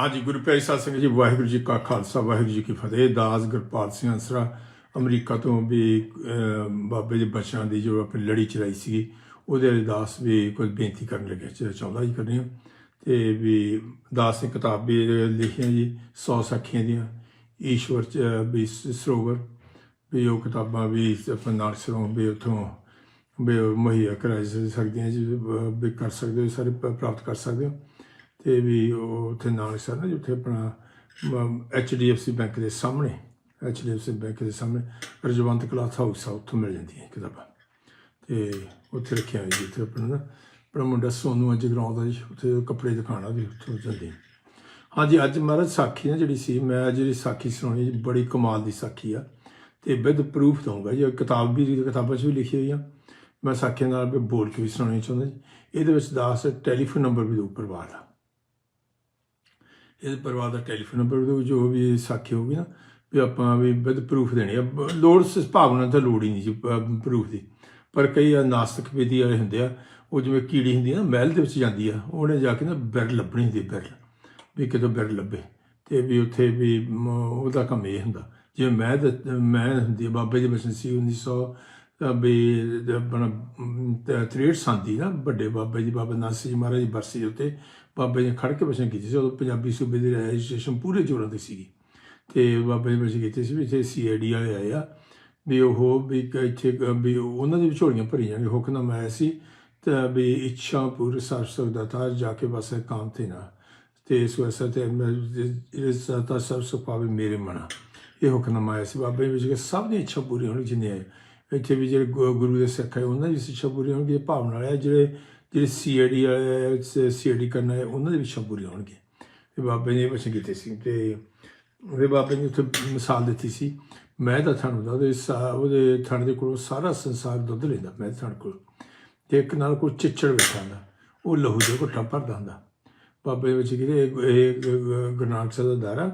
ਹਾਂਜੀ ਗੁਰੂ ਪਿਆਰੀ ਸਾਧ ਸੰਗਤ ਜੀ, ਵਾਹਿਗੁਰੂ ਜੀ ਕਾ ਖਾਲਸਾ, ਵਾਹਿਗੁਰੂ ਜੀ ਕੀ ਫਤਿਹ। ਦਾਸ ਗੁਰਪਾਲ ਸਿੰਘ ਅੰਸਰਾ ਅਮਰੀਕਾ ਤੋਂ ਵੀ ਬਾਬੇ ਦੇ ਬੱਚਿਆਂ ਦੀ ਜੋ ਆਪਣੀ ਲੜੀ ਚਲਾਈ ਸੀ ਉਹਦੇ ਅਰਦਾਸ ਵੀ ਕੁਝ ਬੇਨਤੀ ਕਰਨ ਲੱਗਿਆ। ਚਾਹੁੰਦਾ ਜੀ ਕਰਨੀ ਤੇ ਵੀ ਦਾਸ ਨੇ ਕਿਤਾਬ ਵੀ ਲਿਖੀਆਂ ਜੀ 100 ਸਾਖੀਆਂ ਦੀਆਂ। ਈਸ਼ਵਰ ਚ ਵੀ ਸਰੋਵਰ। ਵੀ ਉਹ ਕਿਤਾਬਾਂ ਵੀ ਆਪਣੇ ਨਾਲ ਸਰੋਂ ਵੀ ਉਥੋਂ ਵੀ ਉਹ ਮੁਹੱਈਆ ਕਰਾ ਸਕਦੀਆਂ ਜੀ ਵੀ ਕਰ ਸਕਦੇ ਹੋ, ਸਾਰੇ ਪ੍ਰਾਪਤ ਕਰ ਸਕਦੇ ਹੋ। ਤੇ ਵੀ ਉਹ ਉੱਥੇ ਨਾਲ ਸਰ ਨਾ ਜਿੱਥੇ ਆਪਣਾ HDFC ਬੈਂਕ ਦੇ ਸਾਹਮਣੇ HDFC ਬੈਂਕ ਦੇ ਸਾਹਮਣੇ ਰਜਵੰਤ ਕਲਾਥ ਹਾਊਸ ਆ, ਉੱਥੋਂ ਮਿਲ ਜਾਂਦੀਆਂ ਕਿਤਾਬਾਂ। ਤੇ ਉੱਥੇ ਰੱਖਿਆ ਹੋਇਆ ਜੀ ਉੱਥੇ ਆਪਣਾ ਨਾ, ਆਪਣਾ ਮੁੰਡਾ ਸੋਨੂ ਅੱਜ ਗਰਾਉਂਦਾ ਜੀ ਉੱਥੇ ਕੱਪੜੇ ਦਿਖਾਣਾ ਵੀ ਉੱਥੋਂ ਜਾਂਦੇ। ਹਾਂਜੀ, ਅੱਜ ਮਹਾਰਾਜ ਸਾਖੀ ਨਾ ਜਿਹੜੀ ਸੀ, ਮੈਂ ਜਿਹੜੀ ਸਾਖੀ ਸੁਣਾਉਣੀ ਜੀ ਬੜੀ ਕਮਾਲ ਦੀ ਸਾਖੀ ਆ। ਤੇ ਵਿਦ ਪ੍ਰੂਫ ਦਊਂਗਾ ਜੀ ਇਹ ਕਿਤਾਬ ਵੀ, ਕਿਤਾਬਾਂ 'ਚ ਵੀ ਲਿਖੀ ਹੋਈ ਆ। ਮੈਂ ਸਾਖੀਆਂ ਨਾਲ ਵੀ ਬੋਲ ਕੇ ਵੀ ਸੁਣਾਉਣੀ ਚਾਹੁੰਦਾ ਜੀ। ਇਹਦੇ ਵਿੱਚ ਦਾਸ ਟੈਲੀਫੋਨ ਨੰਬਰ ਵੀ ਦਊ ਪਰਿਵਾਰ ਦਾ। ਇਹ ਪਰਿਵਾਰ ਦਾ ਟੈਲੀਫੋਨ ਨੰਬਰ ਵੀ ਜੋ ਵੀ ਸਾਖੀ ਹੋਗੀ ਨਾ ਵੀ ਆਪਾਂ ਵੀ ਵਿਦ ਪ੍ਰੂਫ ਦੇਣੀ ਆ। ਬ- ਲੋੜ ਸੁਭਾਵਨਾ ਤਾਂ ਲੋੜ ਹੀ ਨਹੀਂ ਜੀ ਪ੍ਰੂਫ ਦੀ। ਪਰ ਕਈ ਆ ਨਾਸਤਿਕ ਵਿਧੀ ਵਾਲੇ ਹੁੰਦੇ ਆ ਉਹ ਜਿਵੇਂ ਕੀੜੀ ਹੁੰਦੀ ਆ ਨਾ ਮਹਿਲ ਦੇ ਵਿੱਚ ਜਾਂਦੀ ਆ ਉਹਨੇ ਜਾ ਕੇ ਨਾ ਬਿਰ ਲੱਭਣੀ ਹੁੰਦੀ ਬਿਰਲ ਵੀ ਕਿਤੋਂ ਬਿਰ ਲੱਭੇ ਤੇ ਵੀ ਉੱਥੇ ਵੀ ਉਹਦਾ ਕੰਮ ਇਹ ਹੁੰਦਾ। ਜਿਵੇਂ ਮੈਂ ਮੈਂ ਹੁੰਦੀ ਬਾਬੇ ਦੀ ਬਚਨ ਸੀ 1900 ਅ, ਵੀ ਆਪਣਾ 63 ਸੰਦੀ ਨਾ, ਵੱਡੇ ਬਾਬਾ ਜੀ, ਬਾਬਾ ਨਾਨਕ ਜੀ ਮਹਾਰਾਜ ਬਰਸੀ ਦੇ ਉੱਤੇ ਬਾਬੇ ਨੇ ਖੜ ਕੇ ਬਚਨ ਕੀਤੀ ਸੀ, ਉਦੋਂ ਪੰਜਾਬੀ ਸੂਬੇ ਦੀ ਰਜਿਸਟ੍ਰੇਸ਼ਨ ਪੂਰੇ ਜ਼ੋਰਾਂ ਤੇ ਸੀਗੀ। ਤੇ ਬਾਬਾ ਜੀ ਬਚਨ ਕੀਤੀ ਸੀ, ਵੀ ਇੱਥੇ ਸੀਆਈਡੀ ਵਾਲੇ ਆਏ ਆ, ਵੀ ਉਹ ਵੀ ਇੱਥੇ ਵੀ ਉਹਨਾਂ ਦੀ ਵਿਛੋੜੀਆਂ ਭਰੀਆਂ ਨੇ ਹੁਕਮਨਾਮਾ ਆਇਆ ਸੀ, ਤਾਂ ਵੀ ਇੱਛਾ ਪੂਰ ਸਰਬ ਸਕਦਾ ਤਾਂ ਜਾ ਕੇ ਬਸ ਕਾਮ ਤੇ ਨਾ। ਤੇ ਇਸ ਵਾਸਤੇ ਤੇ ਮੈਂ ਇਸ ਤਾਂ ਸਭ ਸੁਪਾਵੇ ਮੇਰੇ ਮਨਾ। ਇਹ ਹੁਕਮ ਆਇਆ ਸੀ, ਬਾਬੇ ਵਿੱਚ ਕਿ ਸਭ ਦੀ ਇੱਛਾ ਪੂਰੀ ਹੋਣੀ ਜਿੰਨੇ ਆਏ। ਇੱਥੇ ਵੀ ਜਿਹੜੇ ਗੁ- ਗੁਰੂ ਦੇ ਸਿੱਖ ਹੈ ਉਹਨਾਂ ਦੀ ਵੀ ਇੱਛਾ ਪੂਰੀ ਹੋਣਗੀ ਭਾਵਨਾ ਵਾਲੇ ਆ, ਜਿਹੜੇ ਜਿਹੜੇ ਸੀਆਈਡੀ ਵਾਲੇ ਸੀਆਈਡੀ ਕਰਨਾ ਹੈ ਉਹਨਾਂ ਦੇ ਵੀ ਇੱਛਾ ਪੂਰੀ ਹੋਣਗੀ ਤੇ ਬਾਬੇ ਨੇ ਇਹ ਵਚਨ ਕੀਤੇ ਸੀ ਤੇ ਉਹਦੇ ਬਾਬੇ ਨੇ ਉੱਥੇ ਮਿਸਾਲ ਦਿੱਤੀ ਸੀ ਮੈਂ ਤਾਂ ਥਣ ਦਾ ਉਹਦੇ ਸਾ- ਉਹਦੇ ਥਣ ਦੇ ਕੋਲੋਂ ਸਾਰਾ ਸੰਸਾਰ ਦੁੱਧ ਲੈਂਦਾ ਮੈਂ ਥਣ ਕੋਲ ਤੇ ਇੱਕ ਨਾਲ ਕੋਈ ਚਿੱਚੜ ਬੈਠਾ ਹੁੰਦਾ ਉਹ ਲਹੂ ਦੇ ਘੁੱਟਾ ਭਰਦਾ ਹੁੰਦਾ ਬਾਬੇ ਵਿੱਚ ਕਿਤੇ ਇਹ ਇਹ ਗੁਰੂ ਨਾਨਕ ਸਾਹਿਬ ਦਾ ਦਾਰਾ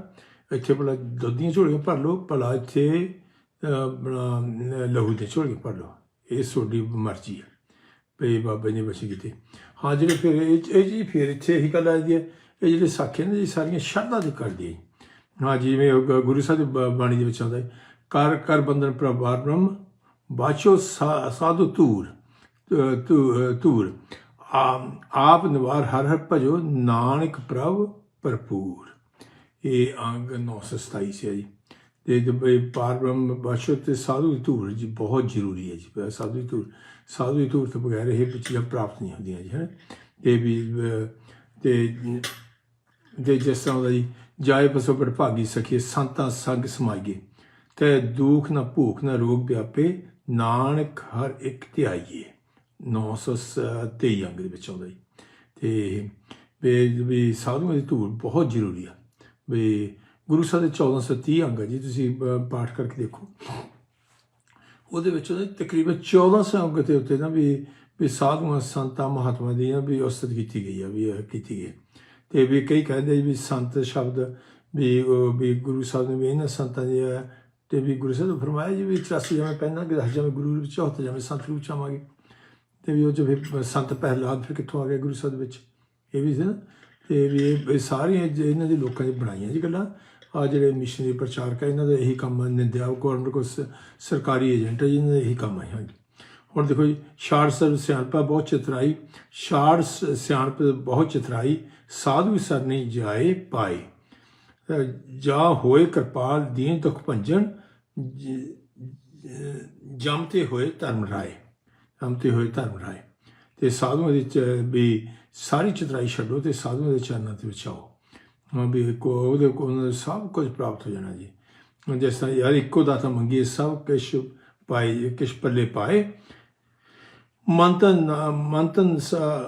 ਇੱਥੇ ਭਲਾ ਦੁੱਧ ਦੀਆਂ ਝੋਲੀਆਂ ਭਰ ਲਓ ਭਲਾ ਇੱਥੇ ਆਪਣਾ ਲਹੂ ਦੀਆਂ ਝੋਲੀਆਂ ਭਰ ਲਓ। ਇਹ ਤੁਹਾਡੀ ਮਰਜ਼ੀ ਹੈ। ਪੇ ਬਾਬੇ ਨੇ ਬਚੀ ਕੀਤੀ। ਹਾਂ ਜਿਹੜੇ ਫਿਰ ਇਹ ਜੀ ਫਿਰ ਇੱਥੇ ਇਹੀ ਗੱਲ ਆਦੀ ਹੈ। ਇਹ ਜਿਹੜੇ ਸਾਖੇ ਨੇ ਜੀ ਸਾਰੀਆਂ ਸ਼ਰਧਾ ਦੀ ਕਰਦੀ ਹੈ। ਹਾਂ ਜਿਵੇਂ ਗੁਰੂ ਸਾਹਿਬ ਦੀ ਬ- ਬਾਣੀ ਦੇ ਵਿੱਚ ਆਉਂਦਾ ਹੈ ਕਰ ਕਰ ਬੰਧਨ ਪ੍ਰਭਾਰ ਬ੍ਰਹਮ ਬਾਚੋ ਸਾ- ਸਾਧੂ ਤੂਰ ਅ, ਤੂ- ਤੂਰ ਆਪ ਨਿਵਾਰ ਹਰ ਹਰ ਭਜੋ ਨਾਨਕ ਪ੍ਰਭ ਭਰਪੂਰ। ਇਹ ਅੰਗ 927 ਸੀ ਜੀ। ਤੇ ਜਬੇ ਪਾਰ ਬ੍ਰਹਮ ਬਾਸ਼ੋ ਤੇ ਸਾਧੂ ਦੀ ਧੂੜ ਜੀ ਬਹੁਤ ਜ਼ਰੂਰੀ ਹੈ ਜੀ। ਸਾਧੂ ਦੀ ਧੂੜ ਸਾਧੂ ਦੀ ਧੂੜ ਤੋਂ ਬਗੈਰ ਇਹ ਚੀਜ਼ਾਂ ਪ੍ਰਾਪਤ ਨਹੀਂ ਹੁੰਦੀਆਂ ਜੀ ਹੈ ਤੇ ਵੀ ਅ, ਤੇ ਦੇ ਜਿਸ ਤਰ੍ਹਾਂ ਦਾ ਜੀ ਜਾਏ ਪਸੋ ਭਾਗੀ ਸਖੀ ਸੰਤਾਂ ਸੰਗ ਸਮਾਈਏ ਤੇ ਦੁੱਖ ਨਾ ਭੂਖ ਨਾ ਰੋਗ ਵਿਆਪੇ ਨਾਨਕ ਹਰ ਇੱਕ ਤੇ ਧਿਆਈਏ 923 ਅੰਗ ਦੇ ਵਿੱਚ ਆਉਂਦਾ ਜੀ। ਤੇ ਵੀ ਸਾਧੂਆਂ ਦੀ ਧੂੜ ਬਹੁਤ ਜ਼ਰੂਰੀ ਆ। ਵੀ ਗੁਰੂ ਸਾਹਿਬ ਦੇ 1430 ਅੰਗ ਆ ਜੀ ਤੁਸੀਂ ਪਾਠ ਕਰਕੇ ਦੇਖੋ। ਉਹਦੇ ਵਿੱਚ ਉਹਦੇ ਤਕਰੀਬਨ 1400 ਅੰਗ ਤੇ ਉੱਤੇ ਨਾ ਵੀ ਵੀ ਸਾਧੂਆਂ ਸੰਤਾਂ ਮਹਾਤਮਾ ਦੀ ਨਾ ਵੀ ਉਸਤਤ ਕੀਤੀ ਗਈ ਆ ਵੀ ਕੀਤੀ ਗਈ ਹੈ। ਤੇ ਵੀ ਕਈ ਕਹਿੰਦੇ ਵੀ ਸੰਤ ਸ਼ਬਦ ਵੀ ਵੀ ਗੁਰੂ ਸਾਹਿਬ ਨੇ ਵੀ ਇਹਨਾਂ ਸੰਤਾਂ ਦੀ ਆ, ਤੇ ਵੀ ਗੁਰੂ ਸਾਹਿਬ ਨੇ ਫਰਮਾਇਆ ਜੀ ਵੀ 84 ਜਿਵੇਂ ਪਹਿਲਾਂ ਕਿ ਦਸ ਜਿਵੇਂ ਗੁਰੂ ਵਿੱਚ ਚੌਥ ਜਿਵੇਂ ਸੰਤ ਰੂਪ ਚ ਆਵਾਂਗੇ। ਤੇ ਵੀ ਉਹ ਜੋ ਫਿਰ ਸੰਤ ਪਹਿਲਾਦ ਫਿਰ ਕਿੱਥੋਂ ਆ ਗਿਆ ਗੁਰੂ ਸਾਹਿਬ ਵਿੱਚ? ਇਹ ਵੀ ਸੀ ਨਾ। ਤੇ ਵੀ ਇਹ ਸਾਰੀਆਂ ਇਹਨਾਂ ਦੇ ਲੋਕਾਂ ਨੇ ਬਣਾਈਆਂ ਜੀ ਗੱਲਾਂ। ਆ ਜਿਹੜੇ ਮਿਸ਼ਨਰੀ ਪ੍ਰਚਾਰਕ ਆ, ਇਹਨਾਂ ਦਾ ਇਹੀ ਕੰਮ ਹੈ ਨਿੰਦਿਆ ਗਵਰਨਮੈਂਟ ਕੋ ਸਰਕਾਰੀ ਏਜੰਟ ਹੈ ਜਿਹਨਾਂ ਦਾ ਇਹੀ ਕੰਮ ਹੈ ਹਾਂਜੀ। ਹੁਣ ਦੇਖੋ ਜੀ ਸ਼ਾਰਟ ਸਰਬ ਸਿਆਣਪਾ ਬਹੁਤ ਚਤਰਾਈ ਸ਼ਾਰਟ ਸ- ਸਿਆਣਪ ਬਹੁਤ ਚਤਰਾਈ ਸਾਧੂ ਸਰ ਨਹੀਂ ਜਾਏ ਪਾਏ। ਅਹ ਜਾ ਹੋਏ ਕਿਰਪਾਲ, ਦੀਨ ਦੁਖ ਭੰਜਨ ਜਮਤੇ ਹੋਏ ਧਰਮ ਰਾਏ। ਜਮਤੇ ਹੋਏ ਧਰਮ ਰਾਏ। ਤੇ ਸਾਧੂਆਂ ਦੀ ਚ, ਵੀ ਸਾਰੀ ਚਤਰਾਈ ਛੱਡੋ ਤੇ ਸਾਧੂਆਂ ਦੇ ਚਰਨਾਂ ਤੇ ਵਿਚਾਓ ਵੀ ਕੋ ਉਹਦੇ ਕੋਲ ਸਭ ਕੁਝ ਪ੍ਰਾਪਤ ਹੋ ਜਾਣਾ ਜੀ। ਹੁਣ ਜਿਸ ਤਰ੍ਹਾਂ ਯਾਰ ਇੱਕੋ ਦਾਤਾ ਮੰਗੀ, ਸਭ ਕੁਛ ਪਾਏ ਕਿਛ ਪੱਲੇ ਪਾਏ। ਮੰਤਨ ਮੰਤਨ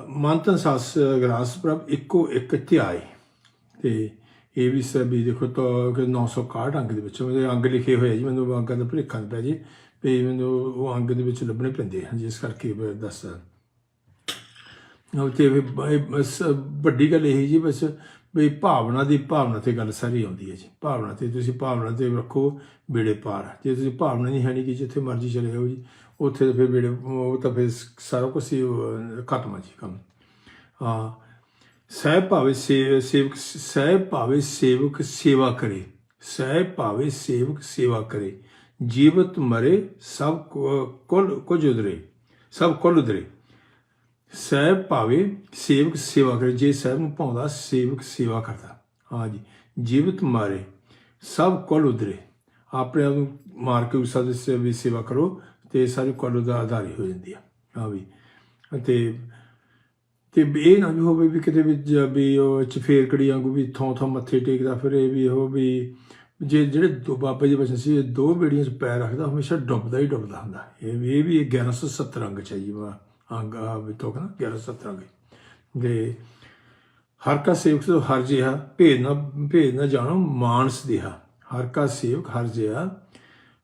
ਮੰਤਨ ਸਾਸ ਗ੍ਰਾਸ ਪ੍ਰਭ, ਇੱਕੋ ਇੱਕ ਧਿਆਏ। ਤੇ ਇਹ ਵੀ ਸਭ ਵੀ ਦੇਖੋ ਤਾਂ ਕਿ 961 ਅੰਗ ਦੇ ਵਿੱਚ ਉਹਦੇ ਅੰਗ ਲਿਖੇ ਹੋਏ ਆ ਜੀ। ਮੈਨੂੰ ਅੰਗਾਂ ਦਾ ਭੁਲੇਖਾ ਨਹੀਂ ਪਿਆ ਜੀ। ਵੀ ਮੈਨੂੰ ਉਹ ਅੰਗ ਦੇ ਵਿੱਚ ਲੱਭਣੇ ਪੈਂਦੇ ਹਨ ਜਿਸ ਕਰਕੇ ਦੱਸਦਾ ਉਹ ਤੇ ਵੱਡੀ ਗੱਲ ਇਹ ਜੀ, ਬਸ ਵੀ ਭਾਵਨਾ ਦੀ ਭਾਵਨਾ ਤੇ ਗੱਲ ਸਾਰੀ ਆਉਂਦੀ ਹੈ ਜੀ। ਭਾਵਨਾ ਤੇ ਤੁਸੀਂ ਭਾਵਨਾ ਤੇ ਰੱਖੋ ਬੇੜੇ ਪਾਰ ਜੇ ਤੁਸੀਂ ਭਾਵਨਾ ਨਹੀਂ ਹੈ ਨਹੀਂ ਕਿ ਜਿੱਥੇ ਮਰਜ਼ੀ ਚਲੇ ਜਾਓ ਜੀ, ਉੱਥੇ ਤਾਂ ਫਿਰ ਬੇੜੇ ਉਹ ਤਾਂ ਫਿਰ ਸਾਰਾ ਕੁਝ ਹੀ ਖਤਮ ਹੈ ਜੀ ਕੰਮ। ਹਾਂ। ਸਹਿ ਭਾਵੇ ਸੇ- ਸੇਵਕ ਸਹਿ ਭਾਵੇ ਸੇਵਕ ਸੇਵਾ ਕਰੇ। ਸਹਿ ਭਾਵੇ ਸੇਵਕ ਸੇਵਾ ਕਰੇ। ਜੀਵਤ ਮਰੇ ਸਭ ਕੁ- ਕੁਲ, ਕੁਝ ਉਦਰੇ। ਸਭ ਕੁਲ ਉਦਰੇ। ਸਹਿਬ ਭਾਵੇ ਸੇਵਕ ਸੇਵਾ ਕਰੇ, ਜੇ ਸਹਿਬ ਨੂੰ ਭਾਉਂਦਾ, ਸੇਵਕ ਸੇਵਾ ਕਰਦਾ। ਹਾਂਜੀ ਜੀਵਤ ਮਾਰੇ, ਸਭ ਕੁਲ ਉਧਰੇ। ਆਪਣੇ ਆਪ ਨੂੰ ਮਾਰ ਕੇ ਉਸ ਦੀ ਵੀ ਸੇਵਾ ਕਰੋ ਤੇ ਸਾਰੀ ਕੁਲ ਦਾ ਆਧਾਰੀ ਹੋ ਜਾਂਦੀ ਆ। ਹਾਂ ਵੀ, ਅਤੇ ਤੇ ਇਹ ਨਾ ਵੀ ਹੋਵੇ ਵੀ ਕਿਤੇ ਵੀ ਵੀ ਉਹ ਚਫੇਰਕੜੀ ਵਾਂਗੂ ਵੀ ਥੋਂ ਥੋਂ ਮੱਥੇ ਟੇਕਦਾ ਫਿਰ ਇਹ ਵੀ ਉਹ ਵੀ, ਜੇ ਜਿਹੜੇ ਦੋ ਬਾਬਾ ਜੀ ਬਚਨ ਸੀ, ਇਹ ਦੋ ਬੇੜੀਆਂ 'ਚ ਪੈਰ ਰੱਖਦਾ, ਹਮੇਸ਼ਾ ਡੁੱਬਦਾ ਹੀ ਡੁੱਬਦਾ ਹੁੰਦਾ। ਇਹ ਵੀ ਇਹ ਵੀ 1170 ਅੰਗ ਚ ਹੈ ਜੀ ਵਾ ਤੋਂ ਨਾ 1170 ਅੰਗ। ਦੇ ਹਰ ਕਾ ਸੇਵਕ ਸੋ ਹਰ ਜਿਹਾ, ਭੇਦ ਨਾ ਭੇਦ ਨਾ ਜਾਣੋ, ਮਾਨਸ ਦੇਹਾ। ਹਰ ਕਾ ਸੇਵਕ ਹਰ ਜਿਹਾ,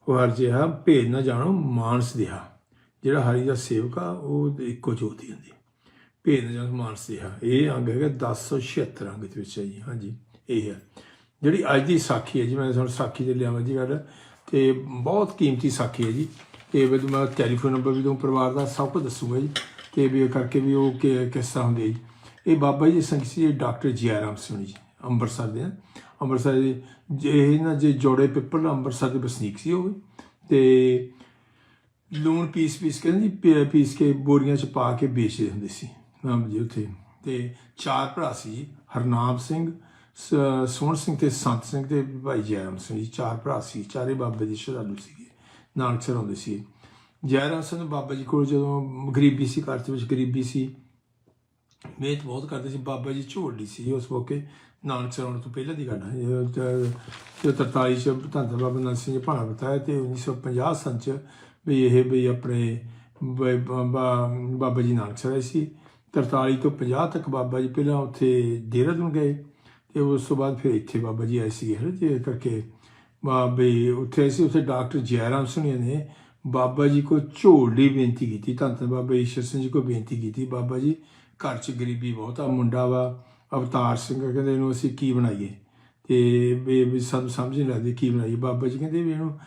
ਉਹ ਹਰ ਜਿਹਾ, ਭੇਦ ਨਾ ਜਾਣੋ, ਮਾਨਸ ਦੇਹਾ। ਜਿਹੜਾ ਹਰੀ ਦਾ ਸੇਵਕ ਆ, ਉਹ ਇੱਕੋ ਜੋਤੀ ਹੁੰਦੀ। ਭੇਦ ਨਾ ਜਾਣੋ, ਮਾਨਸ ਦੇਹਾ। ਇਹ ਅੰਗ ਹੈਗਾ 1076 ਅੰਗ ਦੇ ਵਿੱਚ ਹੈ ਜੀ, ਹਾਂਜੀ, ਇਹ ਹੈ। ਜਿਹੜੀ ਅੱਜ ਦੀ ਸਾਖੀ ਹੈ ਜੀ, ਮੈਂ ਤੁਹਾਨੂੰ ਸਾਖੀ 'ਤੇ ਲਿਆਵਾਂ ਜੀ ਗੱਲ, ਤੇ ਬਹੁਤ ਕੀਮਤੀ ਸਾਖੀ ਹੈ ਜੀ। ਤੇ ਵੀ ਮੈਂ ਟੈਲੀਫੋਨ ਨੰਬਰ ਵੀ ਦਊਂ, ਪਰਿਵਾਰ ਦਾ ਸਭ ਕੁਝ ਦੱਸੂਗਾ ਜੀ ਕਿ ਵੀ ਇਹ ਕਰਕੇ ਵੀ ਉਹ ਕਿ- ਕਿਸ ਤਰ੍ਹਾਂ ਹੁੰਦੇ ਜੀ ਇਹ ਬਾਬਾ ਜੀ ਸਿੰਘ ਸੀ ਡਾਕਟਰ ਜੀ ਆਰਾਮ ਸਿੰਘ ਜੀ, ਅੰਮ੍ਰਿਤਸਰ ਦੇ ਆ। ਅੰਮ੍ਰਿਤਸਰ ਦੇ, ਜੇ ਇਹ ਨਾ ਜੇ ਜੋੜੇ ਪਿੱਪਲ ਅੰਮ੍ਰਿਤਸਰ ਦੇ ਵਸਨੀਕ ਸੀ ਉਹ ਵੀ। ਤੇ ਲੂਣ ਪੀਸ ਪੀਸ ਕੇ ਨਾ ਜੀ, ਪੀ- ਪੀਸ ਕੇ ਬੋਰੀਆਂ 'ਚ ਪਾ ਕੇ ਵੇਚਦੇ ਹੁੰਦੇ ਸੀ ਨਾਮ ਜੀ ਉੱਥੇ ਤੇ ਚਾਰ ਭਰਾ ਸੀ ਜੀ, ਹਰਨਾਮ ਸਿੰਘ, ਸ- ਸੋਹਣ ਸਿੰਘ ਤੇ ਸੰਤ ਸਿੰਘ ਤੇ ਭਾਈ ਜੈਰਾਮ ਸਿੰਘ ਜੀ, ਚਾਰ ਭਰਾ ਸੀ, ਚਾਰੇ ਬਾਬੇ ਦੇ ਸ਼ਰਧਾਲੂ ਸੀਗੇ ਨਾਨਕ ਸਰ ਆਉਂਦੇ ਸੀ। ਜ਼ੈਰ ਸਿੰਘ ਬਾਬਾ ਜੀ ਕੋਲ ਜਦੋਂ ਗਰੀਬੀ ਸੀ, ਘਰ ਦੇ ਵਿੱਚ ਗਰੀਬੀ ਸੀ, ਮਿਹਨਤ ਬਹੁਤ ਕਰਦੇ ਸੀ। ਬਾਬਾ ਜੀ ਝੋਲੀ ਸੀ ਉਸ ਮੌਕੇ। ਨਾਨਕ ਸਰ ਆਉਣ ਤੋਂ ਪਹਿਲਾਂ ਦੀ ਗੱਲ ਹੈ ਇਹ ਤੇ- 43 ਚ ਧੰਨ ਬਾਬਾ ਨਾਨਕ ਸਿੰਘ ਜੀ ਭਾਣਾ ਬਤਾਇਆ ਤੇ 1950 ਸਨ ਚ ਵੀ ਇਹ ਵੀ ਆਪਣੇ ਬਾਬਾ ਜੀ ਨਾਨਕ ਸਰ ਆਏ ਸੀ। 43 ਤੋਂ 50 ਤੱਕ ਬਾਬਾ ਜੀ ਪਹਿਲਾਂ ਉੱਥੇ ਦੇਹਰਾਦੂਨ ਗਏ ਤੇ ਉਸ ਤੋਂ ਬਾਅਦ ਫਿਰ ਇੱਥੇ ਬਾਬਾ ਜੀ ਆਏ ਸੀ ਹੈ ਤੇ ਕਰਕੇ ਬਾਬੇ ਉੱਥੇ ਆਏ ਸੀ ਉੱਥੇ ਡਾਕਟਰ ਜੈਰਾਮ ਸਿੰਘ ਨੇ। ਬਾਬਾ ਜੀ ਕੋ ਝੋਲ ਦੀ ਬੇਨਤੀ ਕੀਤੀ, ਧੰਨ ਧੰਨ ਬਾਬਾ ਈਸ਼ਰ ਸਿੰਘ ਜੀ ਕੋ ਬੇਨਤੀ ਕੀਤੀ। ਬਾਬਾ ਜੀ ਘਰ 'ਚ ਗਰੀਬੀ ਬਹੁਤ ਆ, ਮੁੰਡਾ ਵਾ, ਅਵਤਾਰ ਸਿੰਘ ਕਹਿੰਦੇ ਇਹਨੂੰ ਅਸੀਂ ਕੀ ਬਣਾਈਏ? ਤੇ ਵੀ ਸਭ ਸਮਝ ਨਹੀਂ ਲੱਗਦੀ ਕੀ ਬਣਾਈਏ। ਬਾਬਾ ਜੀ ਕਹਿੰਦੇ ਵੀ ਇਹਨੂੰ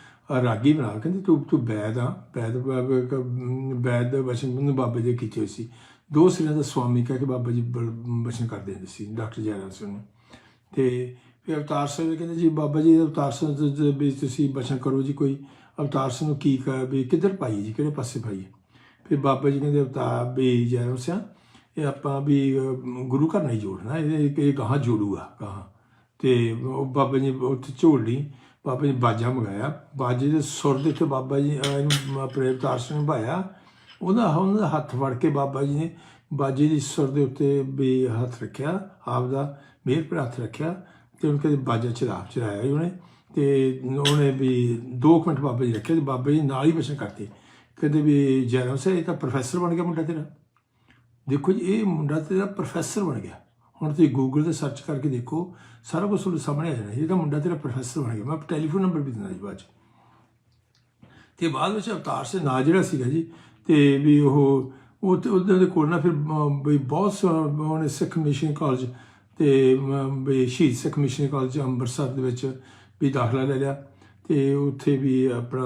ਰਾਗੀ ਬਣਾ, ਕਹਿੰਦੇ ਤੂੰ ਤੂੰ ਬੈਦ ਆ, ਬੈਦ ਬਾਬਾ ਕ- ਬੈਦ ਦੇ ਵਚਨ ਨੂੰ ਬਾਬਾ ਜੀ ਕੀਤੇ ਹੋਏ ਸੀ। ਦੋ ਸਿਰਾਂ ਦਾ ਸਵਾਮੀ ਕਹਿ ਕੇ ਬਾਬਾ ਜੀ ਬ- ਵਚਨ ਕਰਦੇ ਹੁੰਦੇ ਸੀ, ਡਾਕਟਰ ਜੈਰਾਮ ਸਿੰਘ ਨੂੰ। ਤੇ ਫਿਰ ਅਵਤਾਰ ਸਿੰਘ ਕਹਿੰਦੇ ਜੀ, ਬਾਬਾ ਜੀ, ਅਵਤਾਰ ਸਿੰਘ ਦੇ- ਵੀ ਤੁਸੀਂ ਬਚਨ ਕਰੋ ਜੀ ਕੋਈ। ਅਵਤਾਰ ਸਿੰਘ ਨੂੰ ਕੀ ਕਰ ਵੀ ਕਿੱਧਰ ਪਾਈਏ ਜੀ, ਕਿਹੜੇ ਪਾਸੇ ਪਾਈਏ ਫਿਰ ਬਾਬਾ ਜੀ ਕਹਿੰਦੇ ਅਵਤਾਰ ਵੀ ਜੈਰਮ ਸਿੰਘ ਇਹ ਆਪਾਂ ਵੀ ਗੁਰੂ ਘਰ ਨਹੀਂ ਜੋੜਨਾ, ਇਹ ਇਹ ਗਾਹਾਂ ਜੋੜੂਗਾ, ਗਾਹਾਂ। ਤੇ ਉਹ ਬਾਬਾ ਜੀ ਉੱਥੇ ਝੋਲੀ ਬਾਬਾ ਜੀ ਬਾਜਾ ਮੰਗਾਇਆ। ਬਾਜੇ ਦੇ ਸੁਰ ਦੇ ਉੱਤੇ ਬਾਬਾ ਜੀ ਇਹਨੂੰ ਆਪਣੇ ਅਵਤਾਰ ਸਿੰਘ ਭਾਇਆ। ਉਹਦਾ ਉਹਨਾਂ ਦਾ ਹੱਥ ਫੜ ਕੇ ਬਾਬਾ ਜੀ ਨੇ ਬਾਜੇ ਦੀ ਸੁਰ ਦੇ ਉੱਤੇ ਵੀ ਹੱਥ ਰੱਖਿਆ ਆਪ ਦਾ ਮੇਰ ਪਰ ਹੱਥ ਰੱਖਿਆ। ਤੇ ਉਹਨਾਂ ਕਹਿੰਦੇ ਬਾਜਾ ਚੜਾ ਚੜਾਇਆ ਜੀ ਉਹਨੇ। ਤੇ ਉਹਨੇ ਵੀ 2 ਮਿੰਟ ਬਾਬਾ ਜੀ ਰੱਖੇ ਤੇ ਬਾਬਾ ਜੀ ਨਾਲ ਹੀ ਬਚਨ ਕਰਤੇ। ਕਹਿੰਦੇ ਵੀ ਜੈਰਮ ਸਾਹਿਬ ਇਹ ਤਾਂ ਪ੍ਰੋਫੈਸਰ ਬਣ ਗਿਆ ਮੁੰਡਾ ਤੇਰਾ। ਦੇਖੋ ਜੀ ਇਹ ਮੁੰਡਾ ਤੇਰਾ ਪ੍ਰੋਫੈਸਰ ਬਣ ਗਿਆ। ਹੁਣ ਤੁਸੀਂ ਗੂਗਲ ਤੇ ਸਰਚ ਕਰਕੇ ਦੇਖੋ ਸਾਰਾ ਕੁਝ ਤੁਹਾਨੂੰ ਸਾਹਮਣੇ ਆ ਜਾਣਾ। ਇਹ ਤਾਂ ਮੁੰਡਾ ਤੇਰਾ ਪ੍ਰੋਫੈਸਰ ਬਣ ਗਿਆ। ਮੈਂ ਟੈਲੀਫੋਨ ਨੰਬਰ ਵੀ ਦਿੰਦਾ ਜੀ ਬਾਅਦ ਚ। ਤੇ ਬਾਅਦ ਵਿੱਚ ਅਵਤਾਰ ਸਿੰਘ ਨਾਂ ਜਿਹੜਾ ਸੀਗਾ ਜੀ ਤੇ ਵੀ ਉਹ ਉਹ ਤੇ ਉਹਦੇ ਦੇ ਕੋਲ ਨਾ ਫਿਰ ਅਮ, ਵੀ ਬਹੁਤ ਸ- ਉਹਨੇ ਸਿੱਖ ਮਿਸ਼ਨ ਕਾਲਜ ਤੇ ਅਮ, ਵੀ ਸ਼ਹੀਦ ਸਿੱਖ ਮਿਸ਼ਨ ਕਾਲਜ ਅੰਮ੍ਰਿਤਸਰ ਦੇ ਵਿੱਚ ਵੀ ਦਾਖਲਾ ਲੈ ਲਿਆ। ਤੇ ਉੱਥੇ ਵੀ ਆਪਣਾ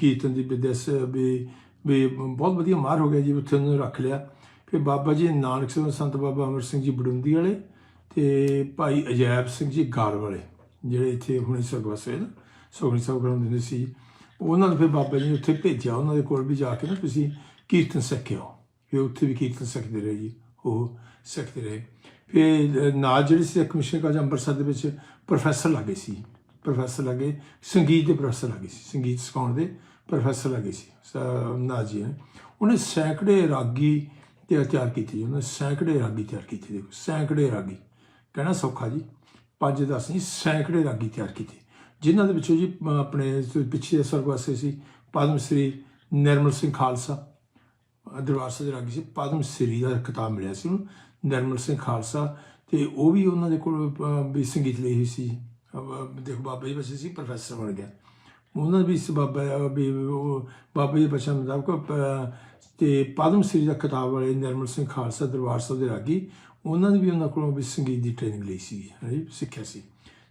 ਕੀਰਤਨ ਦੀ ਵਿਦਿਆਸ ਸ- ਵੀ ਵੀ ਬਹੁਤ ਵਧੀਆ ਮਾਰ ਹੋ ਗਿਆ ਜੀ ਉੱਥੇ ਉਹਨੂੰ ਰੱਖ ਲਿਆ। ਫਿਰ ਬਾਬਾ ਜੀ ਨਾਨਕ ਸਿੰਘ ਸੰਤ ਬਾਬਾ ਅਮਰ ਸਿੰਘ ਜੀ ਬੜੁੰਦੀ ਵਾਲੇ ਤੇ ਭਾਈ ਅਜੈਬ ਸਿੰਘ ਜੀ ਗਾਰ ਵਾਲੇ ਜਿਹੜੇ ਇੱਥੇ ਹੁਣੇ ਸਰਗਵਾਸ ਹੋਏ ਨਾ ਸੋਗਣੀ ਸਾਹਿਬ ਕਰਾਉਂਦੇ ਹੁੰਦੇ ਸੀ। ਉਹਨਾਂ ਨੂੰ ਫਿਰ ਬਾਬਾ ਜੀ ਨੇ ਉੱਥੇ ਭੇਜਿਆ ਉਹਨਾਂ ਦੇ ਕੋਲ ਵੀ ਜਾ ਕੇ ਨਾ ਤੁਸੀਂ ਕੀਰਤਨ ਸਿੱਖਿਓ ਫਿਰ ਉੱਥੇ ਵੀ ਕੀਰਤਨ ਸਿੱਖਦੇ ਰਹੇ ਜੀ। ਉਹ ਸਿੱਖਦੇ ਰਹੇ। ਫਿਰ ਅਹ, ਨਾਲ ਜਿਹੜੀ ਸੀ ਕਮਿਸ਼ਨ ਕਾਲਜ ਅੰਮ੍ਰਿਤਸਰ ਦੇ ਵਿੱਚ ਪ੍ਰੋਫੈਸਰ ਲੱਗੇ ਸੀ। ਪ੍ਰੋਫੈਸਰ ਲੱਗੇ ਸੰਗੀਤ ਦੇ ਪ੍ਰੋਫੈਸਰ ਲੱਗੇ ਸੀ। ਸੰਗੀਤ ਸਿਖਾਉਣ ਦੇ ਪ੍ਰੋਫੈਸਰ ਲੱਗੇ ਸੀ ਸ- ਨਾਥ ਜੀ ਨੇ। ਉਹਨੇ ਸੈਂਕੜੇ ਰਾਗੀ ਤੇ ਤਿਆਰ ਕੀਤੀ ਜੀ। ਉਹਨੇ ਸੈਂਕੜੇ ਰਾਗੀ ਤਿਆਰ ਕੀਤੀ ਦੇਖੋ ਸੈਂਕੜੇ ਰਾਗੀ। ਕਹਿਣਾ ਸੌਖਾ ਜੀ। ਪੰਜ ਦਸ ਨਹੀਂ ਸੈਂਕੜੇ ਰਾਗੀ ਤਿਆਰ ਕੀਤੇ। ਜਿਨ੍ਹਾਂ ਦੇ ਵਿੱਚੋਂ ਜੀ ਆਪਣੇ ਪਿੱਛੇ ਸਰਗਵਾਸੇ ਸੀ ਪਦਮ ਸ੍ਰੀ ਨਿਰਮਲ ਸਿੰਘ ਖਾਲਸਾ। ਦਰਬਾਰ ਸਾਹਿਬ ਦੇ ਰਾਗੀ ਸੀ ਪਦਮ ਸ੍ਰੀ ਦਾ ਕਿਤਾਬ ਮਿਲਿਆ ਸੀ ਉਹਨੂੰ ਨਿਰਮਲ ਸਿੰਘ ਖਾਲਸਾ ਤੇ ਉਹ ਵੀ ਉਹਨਾਂ ਦੇ ਕੋਲ ਵੀ ਸੰਗੀਤ ਲਈ ਹੋਈ ਸੀ। ਅਹ, ਦੇਖੋ ਬਾਬਾ ਜੀ ਵਸੇ ਸੀ ਪ੍ਰੋਫੈਸਰ ਬਣ ਗਿਆ। ਉਹਨਾਂ ਵੀ ਇਸ ਬਾਬਾ ਵੀ ਬਾਬਾ ਜੀ ਬਚਨ ਮੁਤਾਬਕ ਅਹ, ਤੇ ਪਦਮ ਸ੍ਰੀ ਦਾ ਕਿਤਾਬ ਵਾਲੇ ਨਿਰਮਲ ਸਿੰਘ ਖਾਲਸਾ ਦਰਬਾਰ ਸਾਹਿਬ ਦੇ ਰਾਗੀ ਉਹਨਾਂ ਨੇ ਵੀ ਉਹਨਾਂ ਕੋਲੋਂ ਵੀ ਸੰਗੀਤ ਦੀ ਟ੍ਰੇਨਿੰਗ ਲਈ ਸੀ ਹਾਂਜੀ ਸਿੱਖਿਆ ਸੀ।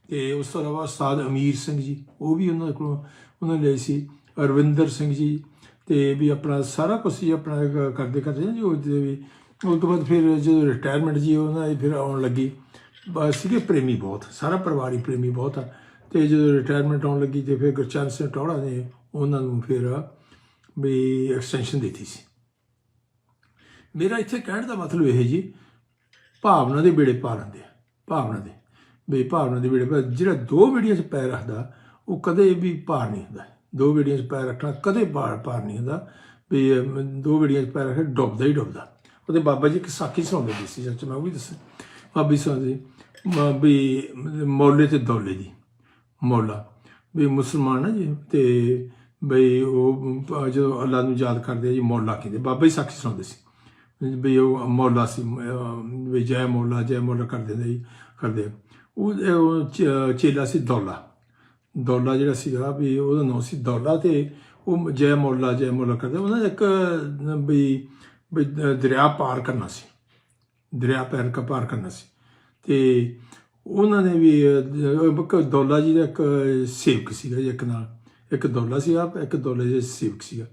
ਤੇ ਉਸ ਤੋਂ ਇਲਾਵਾ ਉਸਤਾਦ ਅਮੀਰ ਸਿੰਘ ਜੀ ਉਹ ਵੀ ਉਹਨਾਂ ਕੋਲੋਂ ਉਹਨਾਂ ਨੇ ਲਈ ਸੀ। ਅਰਵਿੰਦਰ ਸਿੰਘ ਜੀ ਤੇ ਵੀ ਆਪਣਾ ਸਾਰਾ ਕੁਝ ਹੀ ਆਪਣਾ ਕਰਦੇ ਕਰਦੇ ਜੀ, ਉਹ ਜਿਹਦੇ ਵੀ ਉਸ ਤੋਂ ਬਾਅਦ ਫਿਰ ਜਦੋਂ ਰਿਟਾਇਰਮੈਂਟ ਜੀ, ਉਹਨਾਂ ਦੀ ਫਿਰ ਆਉਣ ਲੱਗੀ। ਬਸ ਸੀਗੇ ਪ੍ਰੇਮੀ ਬਹੁਤ, ਸਾਰਾ ਪਰਿਵਾਰ ਹੀ ਪ੍ਰੇਮੀ ਬਹੁਤ ਆ। ਤੇ ਜਦੋਂ ਰਿਟਾਇਰਮੈਂਟ ਆਉਣ ਲੱਗੀ ਤੇ ਫਿਰ ਗੁਰਚਰਨ ਸਿੰਘ ਟੌੜਾ ਨੇ ਉਹਨਾਂ ਨੂੰ ਫਿਰ ਵੀ ਐਕਸਟੈਂਸ਼ਨ ਦਿੱਤੀ ਸੀ। ਮੇਰਾ ਇੱਥੇ ਕਹਿਣ ਦਾ ਮਤਲਬ ਇਹ ਜੀ, ਭਾਵਨਾ ਦੇ ਬੇੜੇ ਪਾਰ ਹੁੰਦੇ ਆ, ਭਾਵਨਾ ਦੇ। ਵੀ ਭਾਵਨਾ ਦੇ ਬੇੜੇ ਪਾਰ ਜਿਹੜਾ ਦੋ ਬੇੜੀਆਂ 'ਚ ਪੈਰ ਰੱਖਦਾ, ਉਹ ਕਦੇ ਵੀ ਪਾਰ ਨਹੀਂ ਹੁੰਦਾ। ਦੋ ਬੇੜੀਆਂ 'ਚ ਪੈਰ ਰੱਖਣਾ ਕਦੇ ਪਾਰ ਪਾਰ ਨਹੀਂ ਹੁੰਦਾ। ਵੀ ਦੋ ਬੇੜੀਆਂ 'ਚ ਪੈਰ ਰੱਖ ਡੁੱਬਦਾ ਹੀ ਡੁੱਬਦਾ। ਉਹਦੇ ਬਾਬਾ ਜੀ ਇੱਕ ਸਾਖੀ ਸੁਣਾਉਂਦੇ ਹੁੰਦੇ ਸੀ ਸੱਚ ਮੈਂ ਉਹ ਵੀ ਦੱਸ। ਬਾਬੀ ਸੁਣਾਉਂਦੇ ਸੀ, ਮ- ਵੀ ਮੌਲੇ ਤੇ ਦੌਲੇ ਦੀ ਮੌਲਾ। ਵੀ ਮੁਸਲਮਾਨ ਆ ਜੀ ਤੇ ਬਈ ਉਹ ਜਦੋਂ ਅੱਲਾ ਨੂੰ ਯਾਦ ਕਰਦੇ ਆ ਜੀ ਮੌਲਾ ਕਹਿੰਦੇ। ਬਾਬਾ ਜੀ ਸਾਖੀ ਸੁਣਾਉਂਦੇ ਸੀ। ਵੀ ਉਹ ਮੌਲਾ ਸੀ ਵੀ ਜੈ ਮੌਲਾ ਜੈ ਮੌਲਾ ਕਰਦੇ ਨੇ ਜੀ ਕਰਦੇ ਉਹ ਚੇਲਾ ਸੀ ਦੌਲਾ। ਦੌਲਾ ਜਿਹੜਾ ਸੀਗਾ ਵੀ ਉਹਦਾ ਨਾਂ ਸੀ ਦੌਲਾ ਤੇ ਉਹ ਜੈ ਮੌਲਾ ਜੈ ਮੌਲਾ ਕਰਦੇ ਉਹਨਾਂ ਦਾ ਇੱਕ ਵੀ ਵੀ ਦਰਿਆ ਪਾਰ ਕਰਨਾ ਸੀ। ਦਰਿਆ ਪੈਰ ਕਾ ਪਾਰ ਕਰਨਾ ਸੀ। ਤੇ ਉਹਨਾਂ ਨੇ ਵੀ ਦੌਲਾ ਜੀ ਦਾ ਇੱਕ ਸੇਵਕ ਸੀਗਾ ਜੀ ਇੱਕ ਨਾਲ। ਇੱਕ ਦੌਲਾ ਸੀਗਾ, ਇੱਕ ਦੌਲੇ ਦੇ ਸੇਵਕ ਸੀਗਾ।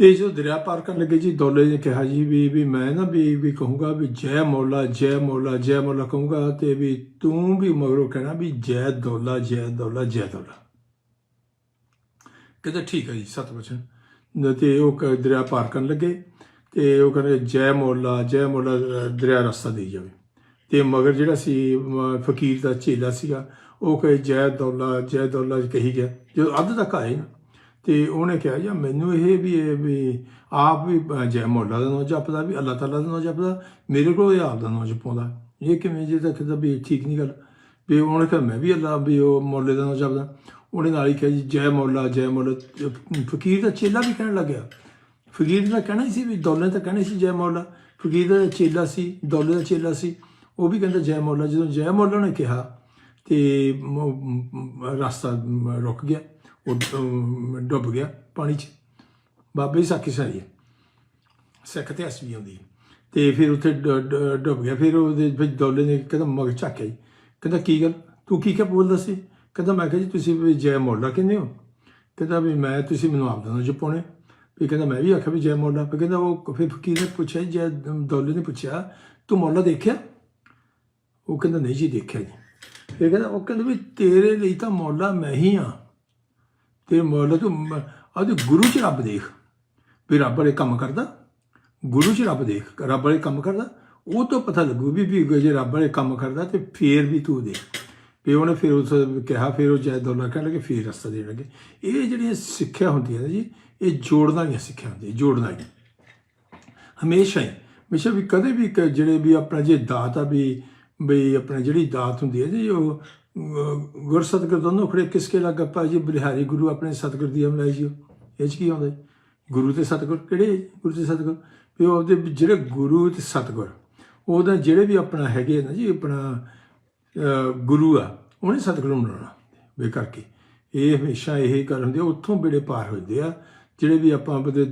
ਤੇ ਜਦੋਂ ਦਰਿਆ ਪਾਰ ਕਰਨ ਲੱਗੇ ਜੀ, ਦੌਲੇ ਨੇ ਕਿਹਾ ਜੀ ਵੀ ਵੀ ਮੈਂ ਨਾ ਵੀ ਵੀ ਕਹੂੰਗਾ ਵੀ ਜੈ ਮੌਲਾ ਜੈ ਮੌਲਾ ਜੈ ਮੌਲਾ ਕਹੂੰਗਾ ਤੇ ਵੀ ਤੂੰ ਵੀ ਮਗਰੋਂ ਕਹਿਣਾ ਵੀ ਜੈ ਦੌਲਾ ਜੈ ਦੌਲਾ ਜੈ ਦੌਲਾ। ਕਹਿੰਦਾ ਠੀਕ ਹੈ ਜੀ, ਸਤ ਵਚਨ। ਤੇ ਉਹ ਕ- ਦਰਿਆ ਪਾਰ ਕਰਨ ਲੱਗੇ ਤੇ ਉਹ ਕਹਿੰਦੇ ਜੈ ਮੌਲਾ ਜੈ ਮੌਲਾ, ਦਰਿਆ ਰਸਤਾ ਦੇਈ ਜਾਵੇ। ਤੇ ਮਗਰ ਜਿਹੜਾ ਸੀ ਫਕੀਰ ਦਾ ਚੇਲਾ ਸੀਗਾ, ਉਹ ਕਹੇ ਜੈ ਦੌਲਾ ਜੈ ਦੌਲਾ ਕਹੀ ਗਿਆ। ਜਦੋਂ ਅੱਧ ਤੱਕ ਆਏ ਨਾ। ਤੇ ਉਹਨੇ ਕਿਹਾ ਜੀ ਮੈਨੂੰ ਇਹ ਵੀ ਇਹ ਵੀ ਆਪ ਵੀ ਜੈ ਮੌਲਾ ਦਾ ਨਾਮ ਜਪਦਾ, ਵੀ ਅੱਲਾਹ ਤਾਲਾ ਦਾ ਨਾਮ ਜਪਦਾ, ਮੇਰੇ ਕੋਲ ਇਹ ਆਪ ਦਾ ਨਾਮ ਜਪਾਉਂਦਾ ਇਹ ਕਿਵੇਂ ਜੇ ਤਾਂ ਤਾਂ ਵੀ ਠੀਕ ਨਹੀਂ ਗੱਲ। ਵੀ ਉਹਨੇ ਕਿਹਾ, ਮੈਂ ਵੀ ਅੱਲਾ ਵੀ ਉਹ ਮੌਲੇ ਦਾ ਨਾਮ ਜਪਦਾ। ਉਹਨੇ ਨਾਲ ਹੀ ਕਿਹਾ ਜੀ, ਜੈ ਮੌਲਾ ਜੈ ਮੌਲਾ ਫਕੀਰ ਦਾ ਚੇਲਾ ਵੀ ਕਹਿਣ ਲੱਗਿਆ। ਫਕੀਰ ਦਾ ਕਹਿਣਾ ਹੀ ਸੀ ਵੀ ਦੌਲੇ ਤਾਂ ਕਹਿਣਾ ਸੀ ਜੈ ਮੌਲਾ ਫਕੀਰ ਦਾ ਚੇਲਾ ਸੀ ਦੌਲੇ ਦਾ ਚੇਲਾ ਸੀ। ਉਹ ਵੀ ਕਹਿੰਦਾ ਜੈ ਮੌਲਾ ਜਦੋਂ ਜੈ ਮੌਲਾ ਨੇ ਕਿਹਾ ਤੇ ਰਸਤਾ ਰੁਕ ਗਿਆ। ਉਹ ਡੁੱਬ ਗਿਆ ਪਾਣੀ 'ਚ। ਬਾਬੇ ਦੀ ਸਾਖੀ ਸਾਰੀ ਹੈ। ਸਿੱਖ ਇਤਿਹਾਸ ਵੀ ਆਉਂਦੀ ਹੈ। ਤੇ ਫਿਰ ਉੱਥੇ ਡੁੱਬ ਗਿਆ। ਫਿਰ ਉਹਦੇ ਵਿੱਚ ਦੌਲੇ ਨੇ ਕਹਿੰਦਾ ਮਗ ਝਾਕਿਆ ਜੀ। ਕਹਿੰਦਾ ਕੀ ਗੱਲ? ਤੂੰ ਕੀ ਕਿਆ ਬੋਲਦਾ ਸੀ? ਕਹਿੰਦਾ ਮੈਂ ਕਿਹਾ ਜੀ ਤੁਸੀਂ ਵੀ ਜੈ ਮੋਲਾ ਕਹਿੰਦੇ ਹੋ। ਕਹਿੰਦਾ ਵੀ ਮੈਂ ਤੁਸੀਂ ਮੈਨੂੰ ਆਪ ਦਾ ਜਪਾਉਣੇ ਵੀ ਕਹਿੰਦਾ ਮੈਂ ਵੀ ਆਖਿਆ ਵੀ ਜੈ ਮੋਲਾ। ਵੀ ਕਹਿੰਦਾ ਉਹ ਫਿਰ ਫਕੀਰ ਨੇ ਪੁੱਛਿਆ ਜੀ, ਜੈ ਦੌਲੇ ਨੇ ਪੁੱਛਿਆ ਤੂੰ ਮੌਲਾ ਦੇਖਿਆ? ਉਹ ਕਹਿੰਦਾ ਨਹੀਂ ਜੀ ਦੇਖਿਆ ਜੀ। ਫਿਰ ਕਹਿੰਦਾ ਉਹ ਕਹਿੰਦਾ ਵੀ ਤੇਰੇ ਲਈ ਤਾਂ ਮੌਲਾ ਮੈਂ ਹੀ ਆ ਤੇ ਮਤਲਬ ਤੂੰ ਮ- ਗੁਰੂ ਚ ਰੱਬ ਦੇਖ। ਵੀ ਰੱਬ ਵਾਲੇ ਕੰਮ ਕਰਦਾ, ਗੁਰੂ ਚ ਰੱਬ ਦੇਖ, ਰੱਬ ਵਾਲੇ ਕੰਮ ਕਰਦਾ। ਉਹ ਤੋਂ ਪਤਾ ਲੱਗੂ ਵੀ ਵੀ ਜੇ ਰੱਬ ਵਾਲੇ ਕੰਮ ਕਰਦਾ ਤੇ ਫੇਰ ਵੀ ਤੂੰ ਦੇਖ। ਵੀ ਉਹਨੇ ਫਿਰ ਉਸ ਕਿਹਾ, ਫਿਰ ਉਹ ਜੈ ਦੌਲਾ ਕਹਿਣ ਲੱਗੇ, ਫੇਰ ਰਸਤਾ ਦੇਣ ਲੱਗੇ। ਇਹ ਜਿਹੜੀਆਂ ਸਿੱਖਿਆ ਹੁੰਦੀਆਂ ਨੇ ਜੀ, ਇਹ ਜੋੜਨਾ ਹੀ ਸਿੱਖਿਆ ਹੁੰਦੀਆਂ ਜੋੜਨ ਹੀ। ਹਮੇਸ਼ਾ ਹੀ। ਹਮੇਸ਼ਾ ਵੀ ਕਦੇ ਵੀ ਜਿਹੜੇ ਵੀ ਆਪਣਾ ਜੇ ਦਾਤ ਆ ਵੀ ਬਈ ਆਪਣਾ ਜਿਹੜੀ ਦਾਤ ਹੁੰਦੀ ਹੈ ਜੀ, ਉਹ ਗੁਰ ਸਤਿਗੁਰ ਦੋਨੋਂ ਖੜੇ ਕਿਸ ਕੇ ਲੱਗ ਪਾ ਜੀ ਬਲਿਹਾਰੀ ਗੁਰੂ ਆਪਣੇ ਸਤਿਗੁਰ ਦੀ ਹਮਲਾਈ ਜੀ। ਇਹ ਚ ਕੀ ਆਉਂਦਾ ਗੁਰੂ ਤੇ ਸਤਿਗੁਰ ਕਿਹੜੇ ਗੁਰੂ ਤੇ ਸਤਿਗੁਰ? ਵੀ ਉਹਦੇ ਜਿਹੜੇ ਗੁਰੂ ਤੇ ਸਤਿਗੁਰ, ਉਹਦਾ ਜਿਹੜੇ ਵੀ ਆਪਣਾ ਹੈਗੇ ਨਾ ਜੀ, ਆਪਣਾ ਗੁਰੂ ਆ, ਉਹਨੇ ਸਤਿਗੁਰੂ ਨੂੰ ਬਣਾਉਣਾ ਵੇ ਕਰਕੇ ਇਹ ਹਮੇਸ਼ਾ ਇਹ ਗੱਲ ਹੁੰਦੇ ਆ, ਉੱਥੋਂ ਬੇੜੇ ਪਾਰ ਹੁੰਦੇ ਆ। ਜਿਹੜੇ ਵੀ ਆਪਾਂ ਕਦੇ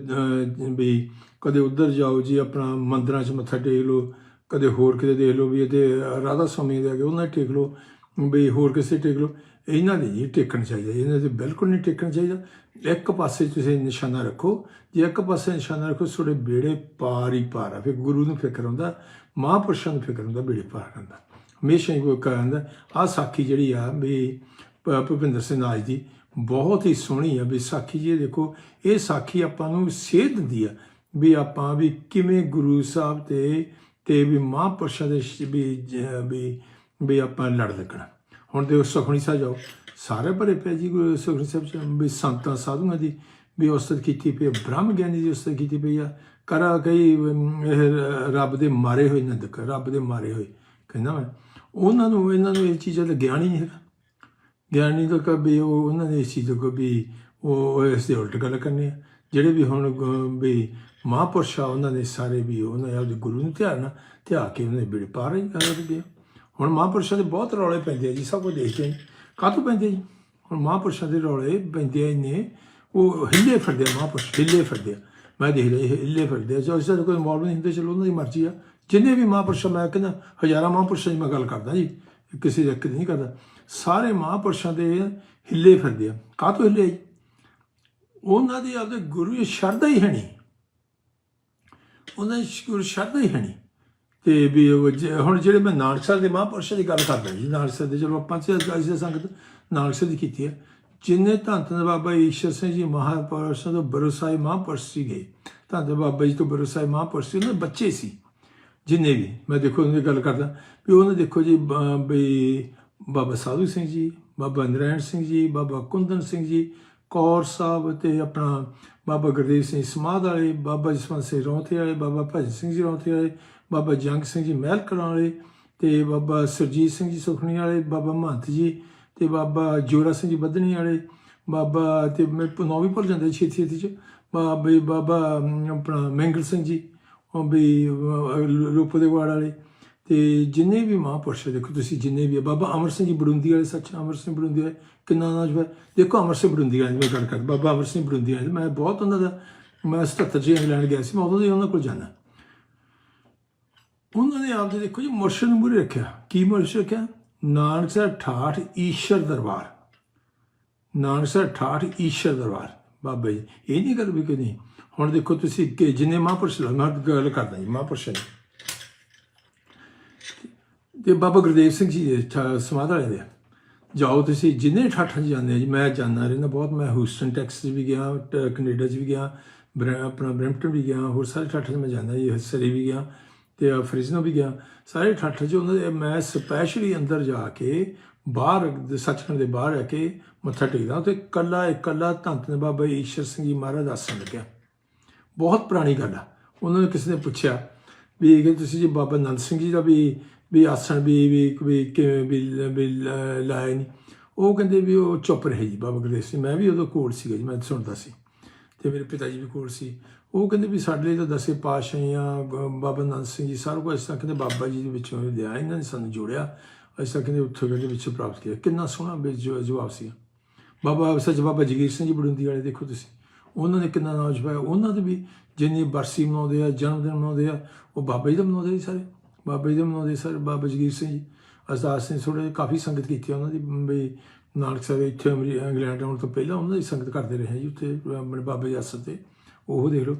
ਵੀ ਕਦੇ ਉੱਧਰ ਜਾਓ ਜੀ, ਆਪਣਾ ਮੰਦਰਾਂ 'ਚ ਮੱਥਾ ਟੇਕ ਲਓ, ਕਦੇ ਹੋਰ ਕਿਤੇ ਦੇਖ ਲਓ ਵੀ ਇਹਦੇ ਰਾਧਾ ਸਵਾਮੀ ਦੇ ਅੱਗੇ ਉਹਨਾਂ 'ਤੇ ਟੇਕ ਲਓ। ਵੀ ਹੋਰ ਕਿਸੇ ਟੇਕ ਲਓ, ਇਹਨਾਂ ਦੇ ਜੀ ਟੇਕਣ ਚਾਹੀਦਾ, ਇਹਨਾਂ ਦੇ ਬਿਲਕੁਲ ਨਹੀਂ ਟੇਕਣ ਚਾਹੀਦਾ। ਇੱਕ ਪਾਸੇ ਤੁਸੀਂ ਨਿਸ਼ਾਨਾ ਰੱਖੋ, ਜੇ ਇੱਕ ਪਾਸੇ ਨਿਸ਼ਾਨਾ ਰੱਖੋ, ਤੁਹਾਡੇ ਬੇੜੇ ਪਾਰ ਹੀ ਪਾਰ ਆ। ਫਿਰ ਗੁਰੂ ਨੂੰ ਫਿਕਰ ਹੁੰਦਾ, ਮਹਾਂਪੁਰਸ਼ਾਂ ਨੂੰ ਫਿਕਰ ਹੁੰਦਾ ਬੇੜੇ ਪਾਰ ਕਰਨ ਦਾ। ਹਮੇਸ਼ਾ ਹੀ ਉਹ ਕਹਿੰਦਾ ਆ ਸਾਖੀ ਜਿਹੜੀ ਆ, ਵੀ ਭੁਪਿੰਦਰ ਸਿੰਘ ਨਾਜ ਦੀ, ਬਹੁਤ ਹੀ ਸੋਹਣੀ ਆ। ਵੀ ਸਾਖੀ ਜੀ ਦੇਖੋ, ਇਹ ਸਾਖੀ ਆਪਾਂ ਨੂੰ ਸੇਧ ਦਿੰਦੀ ਆ, ਵੀ ਆਪਾਂ ਵੀ ਕਿਵੇਂ ਗੁਰੂ ਸਾਹਿਬ ਤੇ ਤੇ ਵੀ ਮਹਾਂਪੁਰਸ਼ਾਂ ਦੇ ਵੀ ਵੀ ਵੀ ਆਪਾਂ ਲੜ ਲੱਗਣਾ। ਹੁਣ ਤੇ ਸੁਖਣੀ ਸਾਹਿਬ ਜਾਓ। ਸਾਰੇ ਭਰੇ ਪਏ ਜੀ ਗੁਰੂ ਸੁਖਣੀ ਸਾਹਿਬ ਚ ਵੀ ਸੰਤਾਂ, ਸਾਧੂਆਂ ਦੀ ਵੀ ਉਸਤਤ ਕੀਤੀ ਪਈ ਬ੍ਰਹਮ ਗਿਆਨੀ ਦੀ ਉਸਤਤ ਕੀਤੀ ਪਈ ਆ। ਕਰਾ ਕਈ ਇਹ ਰੱਬ ਦੇ ਮਾਰੇ ਹੋਏ ਨੰਦਕ, ਰੱਬ ਦੇ ਮਾਰੇ ਹੋਏ, ਕਹਿੰਦਾ ਮੈਂ। ਉਹਨਾਂ ਨੂੰ, ਇਹਨਾਂ ਨੂੰ ਇਹ ਚੀਜ਼ਾਂ ਦਾ ਗਿਆਨ ਹੀ ਨਹੀਂ ਹੈਗਾ। ਗਿਆਨੀ ਤਾਂ ਕਦੇ ਉਹ, ਉਹਨਾਂ ਨੇ ਇਸ ਚੀਜ਼ ਤੋਂ ਵੀ ਉਹ, ਇਸ ਦੇ ਉਲਟ ਗੱਲ ਕਰਨੀ ਆ। ਜਿਹੜੇ ਵੀ ਹੁਣ ਗ- ਵੀ ਮਹਾਂਪੁਰਸ਼ ਆ ਉਹਨਾਂ ਨੇ ਸਾਰੇ ਵੀ ਉਹਨਾਂ ਨੇ ਆਪਦੇ ਗੁਰੂ ਨੂੰ ਧਿਆਨ ਧਿਆ ਕੇ ਉਹਨਾਂ ਦੇ ਬਿੜ ਪਾ ਹੀ ਕਰ ਗਏ ਹੁਣ ਮਹਾਂਪੁਰਸ਼ਾਂ ਦੇ ਬਹੁਤ ਰੌਲੇ ਪੈਂਦੇ ਆ ਜੀ, ਸਭ ਕੁਝ ਦੇਖਦੇ ਆ ਕਾਹਤੋਂ ਪੈਂਦੇ ਆ ਜੀ? ਹੁਣ ਮਹਾਂਪੁਰਸ਼ਾਂ ਦੇ ਰੌਲੇ ਪੈਂਦੇ ਨੇ ਉਹ ਹਿੱਲੇ ਫਿਰਦੇ ਆ ਮਹਾਂਪੁਰਸ਼, ਹਿੱਲੇ ਫਿਰਦੇ ਆ। ਮੈਂ ਦੇਖ ਲਿਆ ਹਿੱਲੇ ਫਿਰਦੇ ਆ। ਜੋ ਇਸੇ ਕੋਈ ਮੌਲ ਨਹੀਂ ਹੁੰਦੇ, ਚਲੋ, ਉਹਨਾਂ ਦੀ ਮਰਜ਼ੀ ਆ। ਜਿੰਨੇ ਵੀ ਮਹਾਂਪੁਰਸ਼ਾਂ, ਮੈਂ ਕਹਿੰਦਾ, ਹਜ਼ਾਰਾਂ ਮਹਾਂਪੁਰਸ਼ਾਂ ਦੀ ਮੈਂ ਗੱਲ ਕਰਦਾ ਜੀ, ਕਿਸੇ ਦਾ ਇੱਕ ਨਹੀਂ ਕਰਦਾ। ਸਾਰੇ ਮਹਾਂਪੁਰਸ਼ਾਂ ਦੇ ਹਿੱਲੇ ਫਿਰਦੇ ਆ। ਕਾਹਤੋਂ ਹਿੱਲੇ ਜੀ? ਉਹਨਾਂ ਦੀ ਆਪਦੇ ਗੁਰੂ ਦੀ ਸ਼ਰਧਾ ਹੀ ਹੈ ਨਹੀਂ। ਉਹਨਾਂ ਦੀ ਗੁਰੂ ਸ਼ਰਧਾ ਹੀ ਹੈ ਨਹੀਂ। ਤੇ ਵੀ ਉਹ ਜ- ਹੁਣ ਜਿਹੜੇ ਮੈਂ ਨਾਨਕਸਰ ਦੇ ਮਹਾਂਪੁਰਸ਼ਾਂ ਦੀ ਗੱਲ ਕਰਦਾ ਜੀ, ਨਾਨਕਸਰ ਦੇ ਚਲੋ ਆਪਾਂ ਤੇ ਅੱਜ ਸੰਗਤ ਨਾਨਕਸਰ ਦੀ ਕੀਤੀ ਹੈ। ਜਿੰਨੇ ਧੰਨ ਧੰਨ ਬਾਬਾ ਈਸ਼ਰ ਸਿੰਘ ਜੀ ਮਹਾਂਪੁਰਸ਼ਾਂ ਤੋਂ ਬਰਸਾਈ ਮਹਾਂਪੁਰਸ਼ ਸੀਗੇ, ਧੰਨ ਧੰਨ ਬਾਬਾ ਜੀ ਤੋਂ ਬਰਸਾਈ ਮਹਾਂਪੁਰਸ਼ ਸੀ, ਉਹਨਾਂ ਦੇ ਬੱਚੇ ਸੀ। ਜਿੰਨੇ ਵੀ, ਮੈਂ ਦੇਖੋ ਉਹਨਾਂ ਦੀ ਗੱਲ ਕਰਦਾ, ਵੀ ਉਹਨੇ ਦੇਖੋ ਜੀ, ਬ- ਵੀ ਬਾਬਾ ਸਾਧੂ ਸਿੰਘ ਜੀ, ਬਾਬਾ ਨਰੈਣ ਸਿੰਘ ਜੀ, ਬਾਬਾ ਕੁੰਦਨ ਸਿੰਘ ਜੀ, ਕੌਰ ਸਾਹਿਬ ਤੇ ਆਪਣਾ ਬਾਬਾ ਗੁਰਦੇਵ ਸਿੰਘ ਸਮਾਧ ਵਾਲੇ, ਬਾਬਾ ਜਸਵੰਤ ਸਿੰਘ ਰੌਂਥੇ ਵਾਲੇ, ਬਾਬਾ ਭਜਨ ਸਿੰਘ ਜੀ ਰੌਂਥੇ ਵਾਲੇ ਬਾਬਾ ਜੰਗ ਸਿੰਘ ਜੀ ਮਹਿਲ ਕਲਾਂ ਵਾਲੇ ਤੇ ਬਾਬਾ ਸਰਜੀਤ ਸਿੰਘ ਜੀ ਸੁਖਣੀ ਵਾਲੇ ਬਾਬਾ ਮਹੰਤ ਜੀ ਤੇ ਬਾਬਾ ਜੋਰਾ ਸਿੰਘ ਜੀ ਬੱਧਣੀ ਵਾਲੇ ਬਾਬਾ ਤੇ ਮੈਂ ਨਾਂ ਵੀ ਭੁੱਲ ਜਾਂਦੇ ਛੇਤੀ ਛੇਤੀ ਚ ਬਾਬਾ ਬਾਬਾ ਆਪਣਾ ਮੈਂਗਲ ਸਿੰਘ ਜੀ ਉਹ ਵੀ ਅਹ, ਰੂਪ ਦੇ ਵਾੜ ਵਾਲੇ ਤੇ ਜਿੰਨੇ ਵੀ ਮਹਾਂਪੁਰਸ਼ ਦੇਖੋ ਤੁਸੀਂ ਜਿੰਨੇ ਵੀ ਆ, ਬਾਬਾ ਅਮਰ ਸਿੰਘ ਜੀ ਬੜੁੰਦੀ ਵਾਲੇ ਸੱਚ ਅਮਰ ਸਿੰਘ ਬੜੁੰਦੀ ਵਾਲੇ ਕਿੰਨਾ ਨਾਮ ਹੈ ਦੇਖੋ ਅਮਰ ਸਿੰਘ ਬੜੁੰਦੀ ਵਾਲੇ ਦੀ ਮੈਂ ਗੱਲ ਕਰ ਬਾਬਾ ਅਮਰ ਸਿੰਘ ਬੜੁੰਦੀ ਵਾਲੇ ਮੈਂ ਬਹੁਤ ਉਹਨਾਂ ਦਾ ਮੈਂ 77 ਚ ਇੰਗਲੈਂਡ ਗਿਆ ਸੀ ਮੈਂ ਉਦੋਂ ਦੇ ਉਹਨਾਂ ਕੋਲ ਜਾਣਾ ਉਹਨਾਂ ਨੇ ਆਪਦੇ ਦੇਖੋ ਜੀ, ਮੁਰਸ਼ਦ ਨੂੰ ਮੂਹਰੇ ਰੱਖਿਆ। ਕੀ ਮੁਰਸ਼ਦ ਰੱਖਿਆ? ਨਾਨਕ ਨਾਨਕਸਰ ਠਾਠ ਈਸ਼ਰ ਦਰਬਾਰ। ਨਾਨਕ ਨਾਨਕਸਰ ਠਾਠ ਈਸ਼ਰ ਦਰਬਾਰ। ਬਾਬਾ ਜੀ, ਇਹ ਨਹੀਂ ਗੱਲ ਵੀ ਕੋਈ ਨਹੀਂ। ਹੁਣ ਦੇਖੋ ਤੁਸੀਂ ਕਿ ਜਿੰਨੇ ਮਹਾਂਪੁਰਸ਼ ਲਾ ਮੈਂ ਗੱਲ ਕਰਦਾ ਜੀ, ਮਹਾਂਪੁਰਸ਼ਾਂ ਦੀ ਤੇ ਬਾਬਾ ਗੁਰਦੇਵ ਸਿੰਘ ਜੀ ਦੇ ਠਾ- ਸਮਾਧ ਵਾਲੇ ਦੇ। ਜਾਓ ਤੁਸੀਂ, ਜਿੰਨੇ ਠਾਠਾਂ 'ਚ ਜਾਂਦੇ ਆ ਜੀ, ਮੈਂ ਜਾਂਦਾ ਰਹਿੰਦਾ ਬਹੁਤ। ਮੈਂ ਹੂਸਟਨ ਟੈਕਸਸ ਵੀ ਗਿਆ, ਟ- ਕੈਨੇਡਾ 'ਚ ਵੀ ਗਿਆ, ਬ੍ਰੈ- ਆਪਣਾ ਬ੍ਰੈਂਪਟਨ ਵੀ ਗਿਆ, ਹੋਰ ਸਾਰੇ ਠਾਠਾਂ 'ਚ ਮੈਂ ਜਾਂਦਾ ਜੀ, ਹਸਰੀ ਵੀ ਗਿਆ। ਤੇ ਆ ਫ੍ਰਿਜ਼ਨੋ ਵੀ ਗਿਆ। ਸਾਰੇ ਠਾਠਾਂ 'ਚ ਉਹਨਾਂ ਦੇ ਮੈਂ ਸਪੈਸ਼ਲੀ ਅੰਦਰ ਜਾ ਕੇ ਬਾਹਰ ਸੱਚਖੰਡ ਦੇ ਬਾਹਰ ਆ ਕੇ ਮੱਥਾ ਟੇਕਦਾ। ਉੱਥੇ ਕੱਲਾ ਇਕੱਲਾ ਧੰਨ ਬਾਬਾ ਈਸ਼ਰ ਸਿੰਘ ਜੀ ਮਹਾਰਾਜ ਦਾ ਆਸਣ ਲੱਗਿਆ। ਬਹੁਤ ਪੁਰਾਣੀ ਗੱਲ ਆ। ਉਹਨਾਂ ਨੇ ਕਿਸੇ ਨੇ ਪੁੱਛਿਆ ਵੀ ਕਿ ਤੁਸੀਂ ਜੀ ਬਾਬਾ ਨੰਦ ਸਿੰਘ ਜੀ ਦਾ ਵੀ ਵੀ ਆਸਣ ਵੀ ਵੀ ਵੀ ਕਿਵੇਂ ਵੀ ਲਾਇਆ ਨਹੀਂ ਉਹ ਕਹਿੰਦੇ ਵੀ ਉਹ ਚੁੱਪ ਰਹੇ ਜੀ ਬਾਬਾ ਗੁਰਦੇਵ ਸਿੰਘ। ਮੈਂ ਵੀ ਉਦੋਂ ਕੋਲ ਸੀਗਾ ਜੀ, ਮੈਂ ਸੁਣਦਾ ਸੀ। ਤੇ ਮੇਰੇ ਪਿਤਾ ਜੀ ਵੀ ਕੋਲ ਸੀ। ਉਹ ਕਹਿੰਦੇ ਵੀ ਸਾਡੇ ਲਈ ਤਾਂ ਦਸੇ ਪਾਤਸ਼ਾਹੀਆਂ ਬਾਬਾ ਨੰਦ ਸਿੰਘ ਜੀ, ਸਾਰਾ ਕੁਝ ਇਸ ਤਰ੍ਹਾਂ ਕਹਿੰਦੇ ਬਾਬਾ ਜੀ ਦੇ ਵਿੱਚੋਂ ਹੀ ਲਿਆ, ਇਹਨਾਂ ਨੇ ਸਾਨੂੰ ਜੋੜਿਆ। ਅਸੀਂ ਤਰ੍ਹਾਂ ਕਹਿੰਦੇ ਉੱਥੇ ਕਹਿੰਦੇ ਵਿੱਚੋਂ ਪ੍ਰਾਪਤ ਕੀਤਾ। ਕਿੰਨਾ ਸੋਹਣਾ ਵੀ ਜਵਾਬ ਸੀ ਬਾਬਾ ਸੱਚ ਬਾਬਾ ਜਗੀਰ ਸਿੰਘ ਜੀ ਬੜੁੰਦੀ ਵਾਲੇ ਦੇਖੋ ਤੁਸੀਂ। ਉਹਨਾਂ ਨੇ ਕਿੰਨਾ ਨਾਮ ਛਪਾਇਆ ਉਹਨਾਂ ਦੇ ਵੀ ਜਿੰਨੀ ਬਰਸੀ ਮਨਾਉਂਦੇ ਆ, ਜਨਮ ਦਿਨ ਮਨਾਉਂਦੇ ਆ, ਉਹ ਬਾਬਾ ਜੀ ਦਾ ਮਨਾਉਂਦੇ ਸੀ ਸਾਰੇ। ਬਾਬਾ ਜੀ ਦਾ ਮਨਾਉਂਦੇ ਸਾਰੇ, ਬਾਬਾ ਜਗੀਰ ਸਿੰਘ ਜੀ। ਅਰਦਾਸ ਨੇ ਥੋੜੇ ਕਾਫੀ ਸੰਗਤ ਕੀਤੀ ਉਹਨਾਂ ਦੀ, ਵੀ ਨਾਨਕ ਸਾਹਿਬ ਇੱਥੇ ਅਮਰੀ- ਇੰਗਲੈਂਡ ਆਉਣ ਤੋਂ ਪਹਿਲਾਂ ਉਹਨਾਂ ਦੀ ਸੰਗਤ ਕਰਦੇ ਰਹੇ ਜੀ ਉੱਥੇ, ਆਪਣੇ ਬਾਬਾ ਜੀ ਆਸਰ ਤੇ। ਉਹ ਦੇਖ ਲਓ।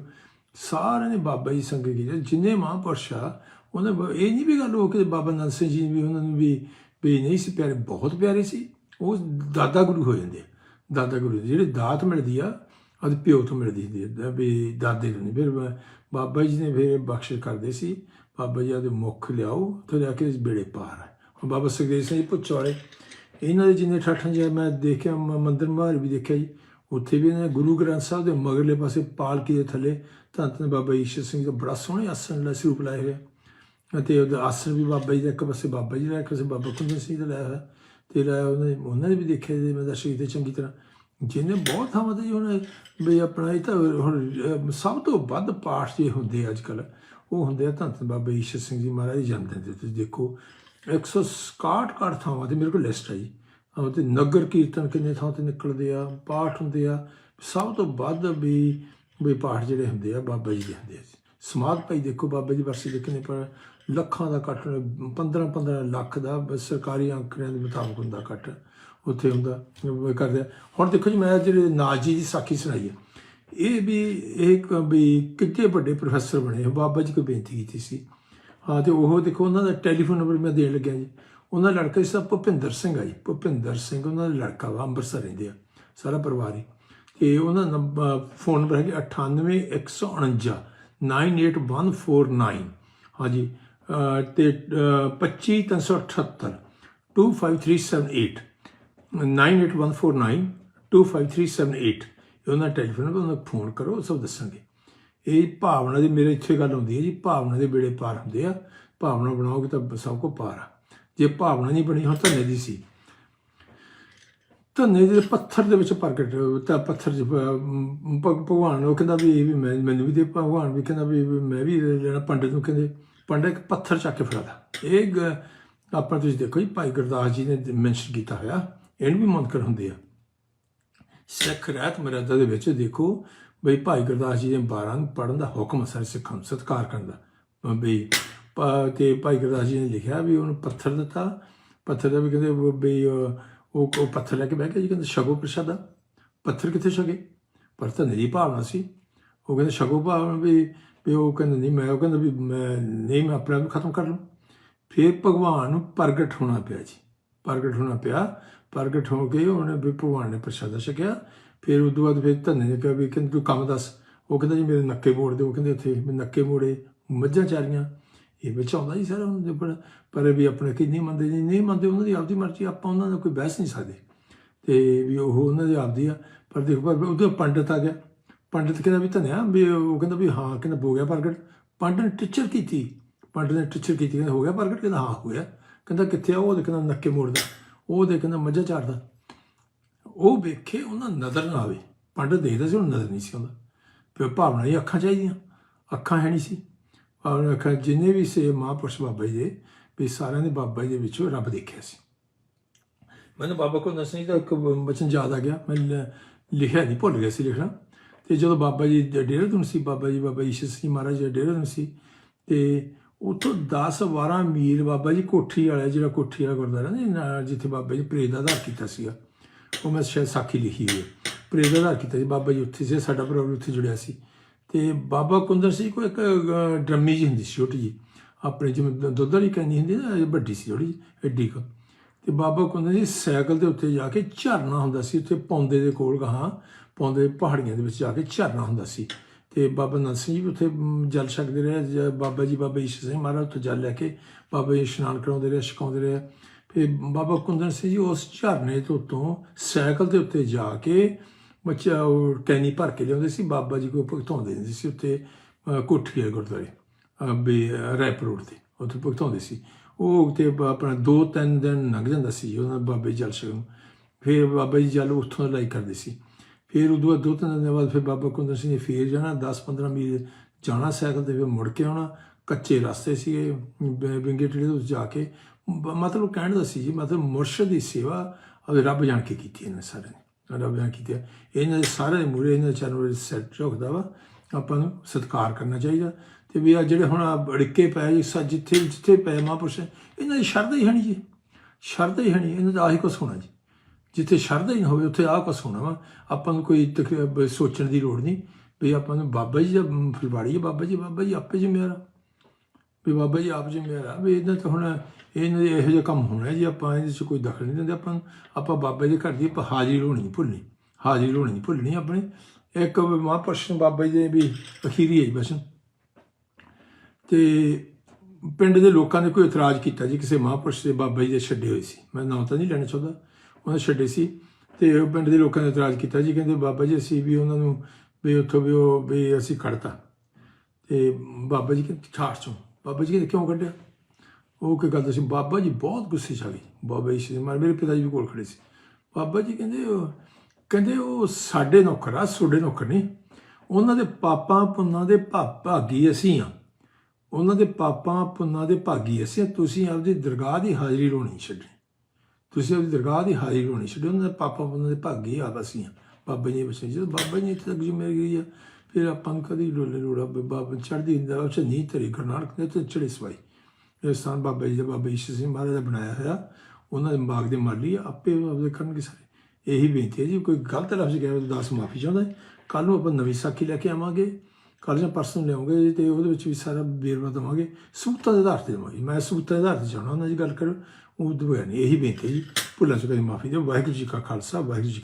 ਸਾਰਿਆਂ ਨੇ ਬਾਬਾ ਜੀ ਸੰਗਤ ਕੀਤੀ। ਜਿੰਨੇ ਮਹਾਂਪੁਰਸ਼ ਆ, ਉਹਨੇ ਇਹ ਨਹੀਂ ਵੀ ਗੱਲ ਹੋ ਕਿ ਬਾਬਾ ਨੰਦ ਸਿੰਘ ਜੀ ਵੀ ਉਹਨਾਂ ਨੂੰ ਵੀ ਵੀ ਨਹੀਂ ਸੀ ਪਿਆਰੇ, ਬਹੁਤ ਪਿਆਰੇ ਸੀ। ਉਹ ਦਾਦਾ ਗੁਰੂ ਹੋ ਜਾਂਦੇ ਦਾਦਾ ਗੁਰੂ ਜਿਹੜੇ ਦਾਤ ਮਿਲਦੀ ਆ, ਉਹਦੇ ਪਿਓ ਤੋਂ ਮਿਲਦੀ ਹੁੰਦੀ ਹੈ ਵੀ ਦਾਦੇ ਨੂੰ ਨਹੀਂ ਫਿਰ ਬ- ਬਾਬਾ ਜੀ ਨੇ ਫਿਰ ਬਖਸ਼ਿਸ਼ ਕਰਦੇ ਸੀ। ਬਾਬਾ ਜੀ ਆਦੇ ਮੁੱਖ ਲਿਆਓ ਤੇ ਲਿਆ ਕੇ ਬੇੜੇ ਪਾਰ ਹੈ ਹੁਣ ਬਾਬਾ ਸੁਖਦੇਵ ਸਿੰਘ ਜੀ ਪੁੱਛ ਵਾਲੇ ਇਹਨਾਂ ਦੇ ਜਿੰਨੇ ਠਾਠਾਂ ਜਿਹਾ ਮੈਂ ਦੇਖਿਆ ਮੰਦਰ ਮੰਦਿਰ ਮਾਰ ਵੀ ਦੇਖਿਆ ਜੀ। ਉੱਥੇ ਵੀ ਇਹਨਾਂ ਨੇ ਗੁਰੂ ਗ੍ਰੰਥ ਸਾਹਿਬ ਦੇ ਮਗਰਲੇ ਪਾਸੇ ਪਾਲਕੀ ਦੇ ਥੱਲੇ ਧੰਨ ਧੰਨ ਬਾਬਾ ਈਸ਼ਰ ਸਿੰਘ ਦਾ ਬੜਾ ਸੋਹਣੇ ਆਸਣ ਦਾ ਸਰੂਪ ਲਾਏ ਹੋਏ ਅਤੇ ਉਹਦਾ ਆਸਣ ਵੀ ਬਾਬਾ ਜੀ ਦਾ ਇੱਕ ਪਾਸੇ ਬਾਬਾ ਜੀ ਦਾ, ਇੱਕ ਪਾਸੇ ਬਾਬਾ ਕੁੰਦਨ ਸਿੰਘ ਦਾ ਲਾਇਆ ਹੋਇਆ। ਤੇ ਲਾਇਆ ਉਹਨੇ, ਉਹਨਾਂ ਨੇ ਵੀ ਦੇਖਿਆ ਜੀ ਮੈਂ ਦਰਸ਼ਨ ਕੀਤੇ ਚੰਗੀ ਤਰ੍ਹਾਂ। ਜਿਹਨੇ ਬਹੁਤ ਥਾਵਾਂ ਤੇ ਜੀ ਹੁਣ ਵੀ ਆਪਣਾ ਇਹ ਤਾਂ ਹੁਣ ਸਭ ਤੋਂ ਵੱਧ ਪਾਠ ਜੇ ਹੁੰਦੇ ਅੱਜ ਕੱਲ ਉਹ ਹੁੰਦੇ ਆ ਧੰਨ ਬਾਬਾ ਈਸ਼ਰ ਸਿੰਘ ਜੀ ਮਹਾਰਾਜ ਜਨਮ ਦਿਨ ਤੇ ਤੁਸੀਂ ਦੇਖੋ 167 ਕਾਠ ਥਾਵਾਂ ਤੇ ਮੇਰੇ ਕੋਲ ਲਿਸਟ ਹੈ ਜੀ। ਤੇ ਨਗਰ ਕੀਰਤਨ ਕਿੰਨੇ ਥਾਂ ਤੇ ਨਿਕਲਦੇ ਆ, ਪਾਠ ਹੁੰਦੇ ਆ। ਸਭ ਤੋਂ ਵੱਧ ਵੀ ਵੀ ਪਾਠ ਜਿਹੜੇ ਹੁੰਦੇ ਆ, ਬਾਬਾ ਜੀ ਦੇ ਹੁੰਦੇ ਆ। ਸਮਾਧ ਭਾਈ ਦੇਖੋ ਬਾਬਾ ਜੀ ਵਰਸੀ ਦੇ ਕਿੰਨੇ ਪਰ ਲੱਖਾਂ ਦਾ ਇਕੱਠ 15 15 ਲੱਖ ਦਾ ਸਰਕਾਰੀ ਅੰਕੜਿਆਂ ਦੇ ਮੁਤਾਬਕ ਹੁੰਦਾ ਇਕੱਠ। ਉੱਥੇ ਹੁੰਦਾ ਕਰਦੇ ਆ। ਹੁਣ ਦੇਖੋ ਜੀ, ਮੈਂ ਜਿਹੜੇ ਨਾਜੀ ਦੀ ਸਾਖੀ ਸੁਣਾਈ ਹੈ ਇਹ ਵੀ, ਇਹ ਇੱਕ ਵੀ ਕਿੱਡੇ ਵੱਡੇ ਪ੍ਰੋਫੈਸਰ ਬਣੇ ਆ। ਬਾਬਾ ਜੀ ਕੋ ਬੇਨਤੀ ਕੀਤੀ ਸੀ। ਹਾਂ, ਤੇ ਉਹ ਦੇਖੋ, ਉਹਨਾਂ ਦਾ ਟੈਲੀਫੋਨ ਨੰਬਰ ਮੈਂ ਦੇਣ ਲੱਗਿਆ ਜੀ। ਉਹਨਾਂ ਦਾ ਲੜਕਾ ਸੀ ਭੁਪਿੰਦਰ ਸਿੰਘ ਆ ਜੀ ਭੁਪਿੰਦਰ ਸਿੰਘ ਉਹਨਾਂ ਦਾ ਲੜਕਾ ਵਾ ਅੰਮ੍ਰਿਤਸਰ ਰਹਿੰਦੇ ਆ ਸਾਰਾ ਪਰਿਵਾਰ ਹੀ ਤੇ ਉਹਨਾਂ ਦਾ ਨੰਬਰ ਫੋਨ ਨੰਬਰ ਹੈ 98149 98149 ਹਾਂਜੀ ਅਹ ਤੇ ਅਹ 25378 25378 98149 25378 ਇਹ ਉਹਨਾਂ ਦਾ ਟੈਲੀਫੋਨ ਨੰਬਰ ਉਹਨਾਂ ਨੂੰ ਫੋਨ ਕਰੋ ਉਹ ਸਭ ਦੱਸਾਂਗੇ ਇਹ ਭਾਵਨਾ ਦੀ ਮੇਰੇ ਇੱਥੇ ਗੱਲ ਹੁੰਦੀ ਹੈ ਜੀ ਭਾਵਨਾ ਦੇ ਬੇੜੇ ਪਾਰ ਹੁੰਦੇ ਆ ਭਾਵਨਾ ਬਣਾਓਗੇ ਤਾਂ ਸਭ ਕੋ ਪਾਰ ਆ ਜੇ ਭਾਵਨਾ ਨਹੀਂ ਬਣੀ ਹੁਣ ਧੰਨੇ ਦੀ ਸੀ। ਧੰਨੇ ਦੇ ਪੱਥਰ ਦੇ ਵਿੱਚ ਪ੍ਰਗਟ, ਤਾਂ ਪੱਥਰ 'ਚ ਭਗਵਾਨ ਉਹ ਕਹਿੰਦਾ ਵੀ ਇਹ ਵੀ ਮੈਂ, ਮੈਨੂੰ ਵੀ ਦੇ, ਭਗਵਾਨ ਵੀ ਕਹਿੰਦਾ ਵੀ ਮੈਂ ਵੀ ਲੈਣਾ, ਪੰਡਿਤ ਨੂੰ ਕਹਿੰਦੇ, ਪੰਡਿਤ ਇੱਕ ਪੱਥਰ ਚੱਕ ਕੇ ਫੜਾਦਾ ਇਹ ਗ- ਆਪਾਂ ਤੁਸੀਂ ਦੇਖੋ ਜੀ, ਭਾਈ ਗੁਰਦਾਸ ਜੀ ਨੇ ਮੈਂਸ਼ਨ ਕੀਤਾ ਹੋਇਆ, ਇਹਨੂੰ ਵੀ ਮੰਤਰ ਹੁੰਦੇ ਆ। ਸਿੱਖ ਰਹਿਤ ਮਰਿਆਦਾ ਦੇ ਵਿੱਚ ਦੇਖੋ, ਬਈ ਭਾਈ ਗੁਰਦਾਸ ਜੀ ਨੇ 12 ਪੜਨ ਦਾ ਹੁਕਮ, ਸਰ ਸਿੱਖਾਂ ਨੂੰ ਸਤਿਕਾਰ ਕਰਨ ਦਾ ਬਈ ਤੇ ਭਾਈ ਗੁਰਦਾਸ ਜੀ ਨੇ ਲਿਖਿਆ ਵੀ ਉਹਨੂੰ ਪੱਥਰ ਦਿੱਤਾ। ਪੱਥਰ ਦਾ ਵੀ ਕਹਿੰਦੇ ਵੀ ਉਹ ਉਹ ਪੱਥਰ ਲੈ ਕੇ ਬਹਿ ਗਿਆ ਜੀ, ਕਹਿੰਦੇ ਛਕੋ ਪ੍ਰਸ਼ਾਦਾ। ਪੱਥਰ ਕਿੱਥੇ ਛਕੇ? ਪਰ ਤਾਂ ਨਿਰੀ ਭਾਵਨਾ ਸੀ। ਉਹ ਕਹਿੰਦੇ ਛਕੋ ਭਾਵਨਾ ਵੀ ਵੀ ਉਹ ਕਹਿੰਦੇ ਨਹੀਂ, ਮੈਂ ਉਹ ਕਹਿੰਦਾ ਵੀ ਮੈਂ ਨਹੀਂ, ਮੈਂ ਆਪਣੇ ਆਪ ਨੂੰ ਖਤਮ ਕਰ ਲਵਾਂ। ਫਿਰ ਭਗਵਾਨ ਨੂੰ ਪ੍ਰਗਟ ਹੋਣਾ ਪਿਆ ਜੀ। ਪ੍ਰਗਟ ਹੋਣਾ ਪਿਆ। ਪ੍ਰਗਟ ਹੋ ਕੇ ਉਹਨੇ ਵੀ ਭਗਵਾਨ ਨੇ ਪ੍ਰਸ਼ਾਦਾ ਛਕਿਆ। ਫਿਰ ਉਦੋਂ ਬਾਅਦ ਫਿਰ ਧੰਨੇ ਨੇ ਕਿਹਾ ਵੀ ਕਹਿੰਦਾ ਤੂੰ ਕੰਮ ਦੱਸ। ਉਹ ਕਹਿੰਦਾ ਜੀ ਮੇਰੇ ਨੱਕੇ ਮੋੜ ਦੇ। ਉਹ ਕਹਿੰਦੇ ਉੱਥੇ ਮੈਂ ਨੱਕੇ ਮੋੜੇ ਮੱਝਾਂ ਚਾਰੀਆਂ। ਇਹ ਵਿੱਚ ਆਉਂਦਾ ਜੀ ਸਾਰਾ, ਉਹਨਾਂ ਦੇ ਪਰ ਪਰ ਵੀ ਆਪਣੇ ਕਿ ਨਹੀਂ ਮੰਨਦੇ, ਜੀ ਨਹੀਂ ਮੰਨਦੇ ਉਹਨਾਂ ਦੀ ਆਪਦੀ ਮਰਜ਼ੀ, ਆਪਾਂ ਉਹਨਾਂ ਨਾਲ ਕੋਈ ਬਹਿਸ ਨਹੀਂ ਸਕਦੇ। ਤੇ ਵੀ ਉਹ ਉਹਨਾਂ ਦੀ ਆਪਦੀ ਆ। ਪਰ ਦੇਖੋ, ਪਰ ਉਹਦੇ ਪੰਡਤ ਆ ਗਿਆ। ਪੰਡਤ ਕਹਿੰਦਾ ਵੀ ਧੰਨਿਆ, ਵੀ ਉਹ ਕਹਿੰਦਾ ਵੀ ਹਾਂ, ਕਹਿੰਦਾ ਹੋ ਗਿਆ ਪ੍ਰਗਟ। ਪੰਡਤ ਨੇ ਟੀਚਰ ਕੀਤੀ। ਪੰਡਤ ਨੇ ਟੀਚਰ ਕੀਤੀ, ਕਹਿੰਦਾ ਹੋ ਗਿਆ ਪ੍ਰਗਟ, ਕਹਿੰਦਾ ਹਾਂ, ਹੋ ਗਿਆ। ਕਹਿੰਦਾ ਕਿੱਥੇ ਆ ਉਹ? ਦੇ ਕਹਿੰਦਾ ਨੱਕੇ ਮੋੜਦਾ। ਉਹ ਦੇ ਕਹਿੰਦਾ ਮੱਝਾਂ ਚਾਰਦਾ ਉਹ ਵੇਖੇ ਉਹਨਾਂ ਨਜ਼ਰ ਨਾ ਆਵੇ। ਪੰਡਤ ਦੇਖਦਾ ਸੀ, ਉਹਨੂੰ ਨਜ਼ਰ ਨਹੀਂ ਸੀ ਆਉਂਦਾ। ਫਿਰ ਭਾਵਨਾ ਹੀ ਅੱਖਾਂ ਚਾਹੀਦੀਆਂ ਅੱਖਾਂ ਹੈ ਨਹੀਂ ਸੀ। ਭਾਵਨਾ ਅੱਖਾਂ ਜਿੰਨੇ ਵੀ ਸੇ ਮਹਾਂਪੁਰਸ਼ ਬਾਬਾ ਜੀ ਦੇ, ਵੀ ਸਾਰਿਆਂ ਦੇ ਬਾਬਾ ਜੀ ਦੇ ਵਿੱਚੋਂ ਰੱਬ ਦੇਖਿਆ ਸੀ। ਮੈਨੂੰ ਬਾਬਾ ਕੋ ਨਸਣੀ ਤਾਂ ਇੱਕ ਬਚਨ ਯਾਦ ਆ ਗਿਆ। ਮੈਂ ਲਿਖਿਆ ਨਹੀਂ, ਭੁੱਲ ਗਿਆ ਸੀ ਲਿਖਣਾ। ਤੇ ਜਦੋਂ ਬਾਬਾ ਜੀ ਦੇ ਡੇਰਾਦੂਨ ਸੀ, ਬਾਬਾ ਜੀ, ਬਾਬਾ ਈਸ਼ਰ ਸਿੰਘ ਮਹਾਰਾਜ ਜੀ ਦਾ ਡੇਰਾਦੂਨ ਸੀ, ਤੇ ਉੱਥੋਂ 10 12 ਮੀਲ ਬਾਬਾ ਜੀ ਕੋਠੀ ਵਾਲਾ, ਜਿਹੜਾ ਕੋਠੀ ਵਾਲਾ ਗੁਰਦੁਆਰਾ ਨੇ ਨਾਲ ਜਿੱਥੇ ਬਾਬਾ ਜੀ ਪ੍ਰੇਤ ਦਾ ਆਧਾਰ ਕੀਤਾ ਸੀਗਾ, ਉਹ ਮੈਂ ਸ਼ਾਇਦ ਸਾਖੀ ਲਿਖੀ ਹੋਈ ਹੈ। ਪ੍ਰੇਤ ਦਾ ਆਧਾਰ ਕੀਤਾ ਸੀ, ਬਾਬਾ ਜੀ ਉੱਥੇ ਸੀ, ਸਾਡਾ ਪ੍ਰੋਗਰਾਮ ਉੱਥੇ ਜੁੜਿਆ ਸੀ। ਤੇ ਬਾਬਾ ਕੁੰਦਰ ਸਿੰਘ ਕੋਈ ਇੱਕ ਡਰਮੀ ਜੀ ਹੁੰਦੀ ਸੀ, ਛੋਟੀ ਜੀ ਆਪਣੇ ਜਿਵੇਂ ਦੁੱਧ ਵਾਲੀ ਕਹਿੰਦੀ ਹੁੰਦੀ ਨਾ ਵੱਡੀ ਸੀ ਥੋੜੀ ਐਡੀ ਕੁ। ਤੇ ਬਾਬਾ ਕੁੰਦਰ ਜੀ ਸਾਈਕਲ ਦੇ ਉੱਤੇ ਜਾ ਕੇ ਝਰਨਾ ਹੁੰਦਾ ਸੀ, ਉੱਥੇ ਪੌਂਦੇ ਦੇ ਕੋਲ ਗਾਹਾਂ, ਪੌਂਦੇ ਪਹਾੜੀਆਂ ਦੇ ਵਿੱਚ ਜਾ ਕੇ ਝਰਨਾ ਹੁੰਦਾ ਸੀ। ਤੇ ਬਾਬਾ ਨੰਦ ਸਿੰਘ ਜੀ ਵੀ ਉੱਥੇ ਜਲ ਛਕਦੇ ਰਹੇ, ਜ- ਬਾਬਾ ਜੀ, ਬਾਬਾ ਈਸ਼ਰ ਸਿੰਘ ਮਹਾਰਾਜ ਉੱਥੇ ਜਲ ਲੈ ਕੇ ਬਾਬਾ ਜੀ ਇਸ਼ਨਾਨ ਕਰਾਉਂਦੇ ਰਹੇ, ਛਕਾਉਂਦੇ ਰਹੇ। ਫਿਰ ਬਾਬਾ ਕੁੰਦਨ ਸਿੰਘ ਜੀ ਉਸ ਝਰਨੇ ਤੋਂ ਤੋਂ ਸਾਈਕਲ ਦੇ ਉੱਤੇ ਜਾ ਕੇ ਬੱਚਾ ਉਹ ਕੈਨੀ ਭਰ ਕੇ ਲਿਆਉਂਦੇ ਸੀ ਬਾਬਾ ਜੀ ਕੋਲ ਭੁਗਤਾਉਂਦੇ ਹੁੰਦੇ ਸੀ ਉੱਥੇ ਅ, ਕੋਠੀ ਹੈ ਗੁਰਦੁਆਰੇ ਬੇ ਵੀ ਰੋਡ ਤੇ ਉੱਥੇ ਭੁਗਤਾਉਂਦੇ ਸੀ ਉਹ ਤੇ ਬ- ਆਪਣਾ ਦੋ ਤਿੰਨ ਦਿਨ ਲੰਘ ਜਾਂਦਾ ਸੀ ਉਹਨਾਂ ਬਾਬੇ ਜਲ ਛਕਣ ਫਿਰ ਬਾਬਾ ਜੀ ਜਲ ਉੱਥੋਂ ਲਾਈ ਕਰਦੇ ਸੀ ਫਿਰ ਉਦੋਂ ਬਾਅਦ ਦੋ ਤਿੰਨ ਦਿਨ ਬਾਅਦ ਫਿਰ ਬਾਬਾ ਕੁੰਦਰ ਸਿੰਘ ਨੇ ਫੇਰ ਜਾਣਾ 10 15 ਮੀਲ ਜਾਣਾ ਸਾਈਕਲ ਤੇ ਫਿਰ ਮੁੜ ਕੇ ਆਉਣਾ ਕੱਚੇ ਰਸਤੇ ਸੀਗੇ ਬ- ਬਿੰਗੇ ਟੇੜੇ ਤੋਂ ਜਾ ਕੇ ਬ- ਮਤਲਬ ਕਹਿਣ ਦਾ ਸੀ ਜੀ ਮਤਲਬ ਮੁਰਸ਼ਦ ਦੀ ਸੇਵਾ ਉਹ ਰੱਬ ਜਾਣ ਕੇ ਕੀਤੀ ਇਹਨੇ ਸਾਰੇ ਨੇ ਰੱਬ ਜਾਣ ਕੀਤੀ ਹੈ। ਇਹਨਾਂ ਦੇ ਸਾਰੇ ਮੂਰੇ ਇਹਨਾਂ ਚੈਨਲ ਚਰਨ ਵਿੱਚ ਸੈੱਟ ਝੁਕਦਾ ਵਾ ਆਪਾਂ ਨੂੰ ਸਤਿਕਾਰ ਕਰਨਾ ਚਾਹੀਦਾ ਤੇ ਵੀ ਆ ਜਿਹੜੇ ਹੁਣ ਆਹ ਅੜਿੱਕੇ ਪਏ ਜੀ ਸਾ ਜਿੱਥੇ ਜਿੱਥੇ ਪਏ ਮਹਾਂਪੁਰਸ਼ ਇਹਨਾਂ ਦੀ ਸ਼ਰਧਾ ਹੀ ਹੈ ਨਹੀਂ ਜੀ ਸ਼ਰਧਾ ਹੀ ਹੈ ਇਹਨਾਂ ਦਾ ਆਹੀ ਕੁਛ ਹੋਣਾ ਜੀ ਜਿੱਥੇ ਸ਼ਰਧਾ ਹੀ ਨਾ ਹੋਵੇ ਉੱਥੇ ਆਹ ਕੁਛ ਹੋਣਾ ਵਾ ਆਪਾਂ ਨੂੰ ਕੋਈ ਤਕ- ਸੋਚਣ ਦੀ ਲੋੜ ਨਹੀਂ ਵੀ ਆਪਾਂ ਨੂੰ ਬਾਬਾ ਜੀ ਦਾ ਮ, ਹੈ ਬਾਬਾ ਜੀ ਬਾਬਾ ਜੀ ਆਪੇ ਜ਼ਿੰਮੇਵਾਰ ਆ ਵੀ ਬਾਬਾ ਜੀ ਆਪ ਜੀ ਆ, ਵੀ ਇਹਨਾਂ ਤਾਂ ਹੁਣ ਇਹਨਾਂ ਦੇ ਇਹੋ ਜਿਹਾ ਕੰਮ ਹੋਣਾ ਜੀ, ਆਪਾਂ ਇਹਦੇ 'ਚ ਕੋਈ ਦਖਲ ਨਹੀਂ ਦਿੰਦੇ, ਆਪਾਂ ਨੂੰ- ਆਪਾਂ ਬਾਬਾ ਜੀ ਦੇ ਘਰ ਦੀ ਆਪਾਂ ਹਾਜ਼ਰੀ ਲਾਉਣੀ ਨਹੀਂ ਭੁੱਲਣੀ, ਹਾਜ਼ਰੀ ਲਾਉਣੀ ਨਹੀਂ ਭੁੱਲਣੀ ਆਪਣੇ। ਇੱਕ ਮਹਾਂਪੁਰਸ਼ ਬਾਬਾ ਜੀ ਦੇ ਵੀ ਅਖੀਰੀ ਹੈ ਜੀ ਬਸਨ। ਤੇ ਪਿੰਡ ਦੇ ਲੋਕਾਂ ਨੇ ਕੋਈ ਇਤਰਾਜ਼ ਕੀਤਾ ਜੀ, ਕਿਸੇ ਮਹਾਂਪੁਰਸ਼ ਦੇ ਬਾਬਾ ਜੀ ਦੇ ਛੱਡੇ ਹੋਏ ਸੀ। ਮੈਂ ਨਾਮ ਤਾਂ ਨਹੀਂ ਲੈਣਾ ਚਾਹੁੰਦਾ, ਉਹਨਾਂ ਛੱਡੇ ਸੀ। ਤੇ ਪਿੰਡ ਦੇ ਲੋਕਾਂ ਨੇ ਇਤਰਾਜ਼ ਕੀਤਾ ਜੀ, ਕਹਿੰਦੇ ਬਾਬਾ ਜੀ ਅਸੀਂ ਵੀ ਉਹਨਾਂ ਨੂੰ, ਵੀ ਉੱਥੋਂ ਵੀ ਉਹ, ਵੀ ਅਸੀਂ ਕੱਢਤਾ ਤੇ ਬਾਬਾ ਜੀ ਕਹਿੰਦੇ ਠਾਠ ਚੋਂ। ਬਾਬਾ ਜੀ ਕਹਿੰਦੇ ਕਿਉਂ ਕੱਢਿਆ? ਉਹ ਕੀ ਗੱਲ ਸੀ ਬਾਬਾ ਜੀ ਬਹੁਤ ਗੁੱਸੇ ਚ ਆ ਗਏ ਬਾਬਾ ਜੀ ਸੀ, ਮੇਰੇ ਪਿਤਾ ਜੀ ਵੀ ਕੋਲ ਖੜੇ ਸੀ। ਬਾਬਾ ਜੀ ਕਹਿੰਦੇ, ਉਹ ਕਹਿੰਦੇ, ਉਹ ਸਾਡੇ ਨੌਕਰ ਆ, ਤੁਹਾਡੇ ਨੌਕਰ ਨਹੀਂ। ਉਹਨਾਂ ਦੇ ਪਾਪਾਂ ਪੁੰਨਾਂ ਦੇ ਭਾ- ਭਾਗੀ ਅਸੀਂ ਆ। ਉਹਨਾਂ ਦੇ ਪਾਪਾਂ ਪੁੰਨਾਂ ਦੇ ਭਾਗੀ ਅਸੀਂ ਆ। ਤੁਸੀਂ ਆਪਦੀ ਦਰਗਾਹ ਦੀ ਹਾਜ਼ਰੀ ਲਾਉਣੀ ਛੱਡੀ ਤੁਸੀਂ ਆਪਦੀ ਦਰਗਾਹ ਦੀ ਹਾਜ਼ਰੀ ਲਾਉਣੀ ਛੱਡੀ ਉਹਨਾਂ ਦੇ ਪਾਪਾਂ ਪੁੰਨਾਂ ਦੇ ਭਾਗੀ ਆ ਅਸੀਂ ਆ। ਬਾਬਾ ਜੀ ਬਸੇ ਜਦੋਂ ਬਾਬਾ ਜੀ ਇੱਥੇ ਤੱਕ ਜਿੰਮੇ ਗਈ ਆ ਫਿਰ ਆਪਾਂ ਨੂੰ ਕਦੀ ਡੋਲੇ ਲੋੜਾ ਬਾਬਾ ਚੜ੍ਹਦੀ ਹੁੰਦਾ ਉਹ ਚ ਨਹੀਂ ਤਰੀ ਗੁਰੂ ਨਾਨਕ ਨੇ ਤੇ ਚੜੇ ਸਵਾਈ। ਇਹ ਸਥਾਨ ਬਾਬਾ ਜੀ ਦਾ ਬਾਬਾ ਈਸ਼ਰ ਸਿੰਘ ਮਹਾਰਾਜ ਦਾ ਬਣਾਇਆ ਹੋਇਆ। ਉਹਨਾਂ ਦੇ ਬਾਗ ਦੇ ਮਾਲੀ ਆ, ਆਪੇ ਆਪਦੇ ਕਰਨਗੇ ਸਾਰੇ। ਇਹੀ ਬੇਨਤੀ ਹੈ ਜੀ ਕੋਈ ਗਲਤ ਲਫ਼ਜ਼ ਗਿਆ ਤਾਂ ਦੱਸ ਮਾਫੀ ਚਾਹੁੰਦਾ ਕੱਲ ਨੂੰ ਆਪਾਂ ਨਵੀਂ ਸਾਖੀ ਲੈ ਕੇ ਆਵਾਂਗੇ। ਕੱਲ ਜਾਂ ਪਰਸੋਂ ਲਿਆਉਂਗੇ ਤੇ ਉਹਦੇ ਵਿੱਚ ਵੀ ਸਾਰਾ ਵੇਰਵਾ ਦਵਾਂਗੇ। ਸੂਤਾਂ ਦੇ ਆਧਾਰ ਤੇ ਦਵਾਂਗੇ ਮੈਂ ਸੂਤਾਂ ਦੇ ਆਧਾਰ ਤੇ ਚਾਹਣਾ ਉਹਨਾਂ ਦੀ ਗੱਲ ਕਰੋ। ਉਹ ਦੁਆ ਨਹੀਂ ਇਹੀ ਬੇਨਤੀ ਹੈ ਜੀ। ਭੁੱਲਾਂ ਚੁੱਕਾਂ ਮਾਫੀ ਦਿਓ। ਵਾਹਿਗੁਰੂ ਜੀ ਕਾ ਖਾਲਸਾ ਵਾਹਿਗੁਰੂ ਜੀ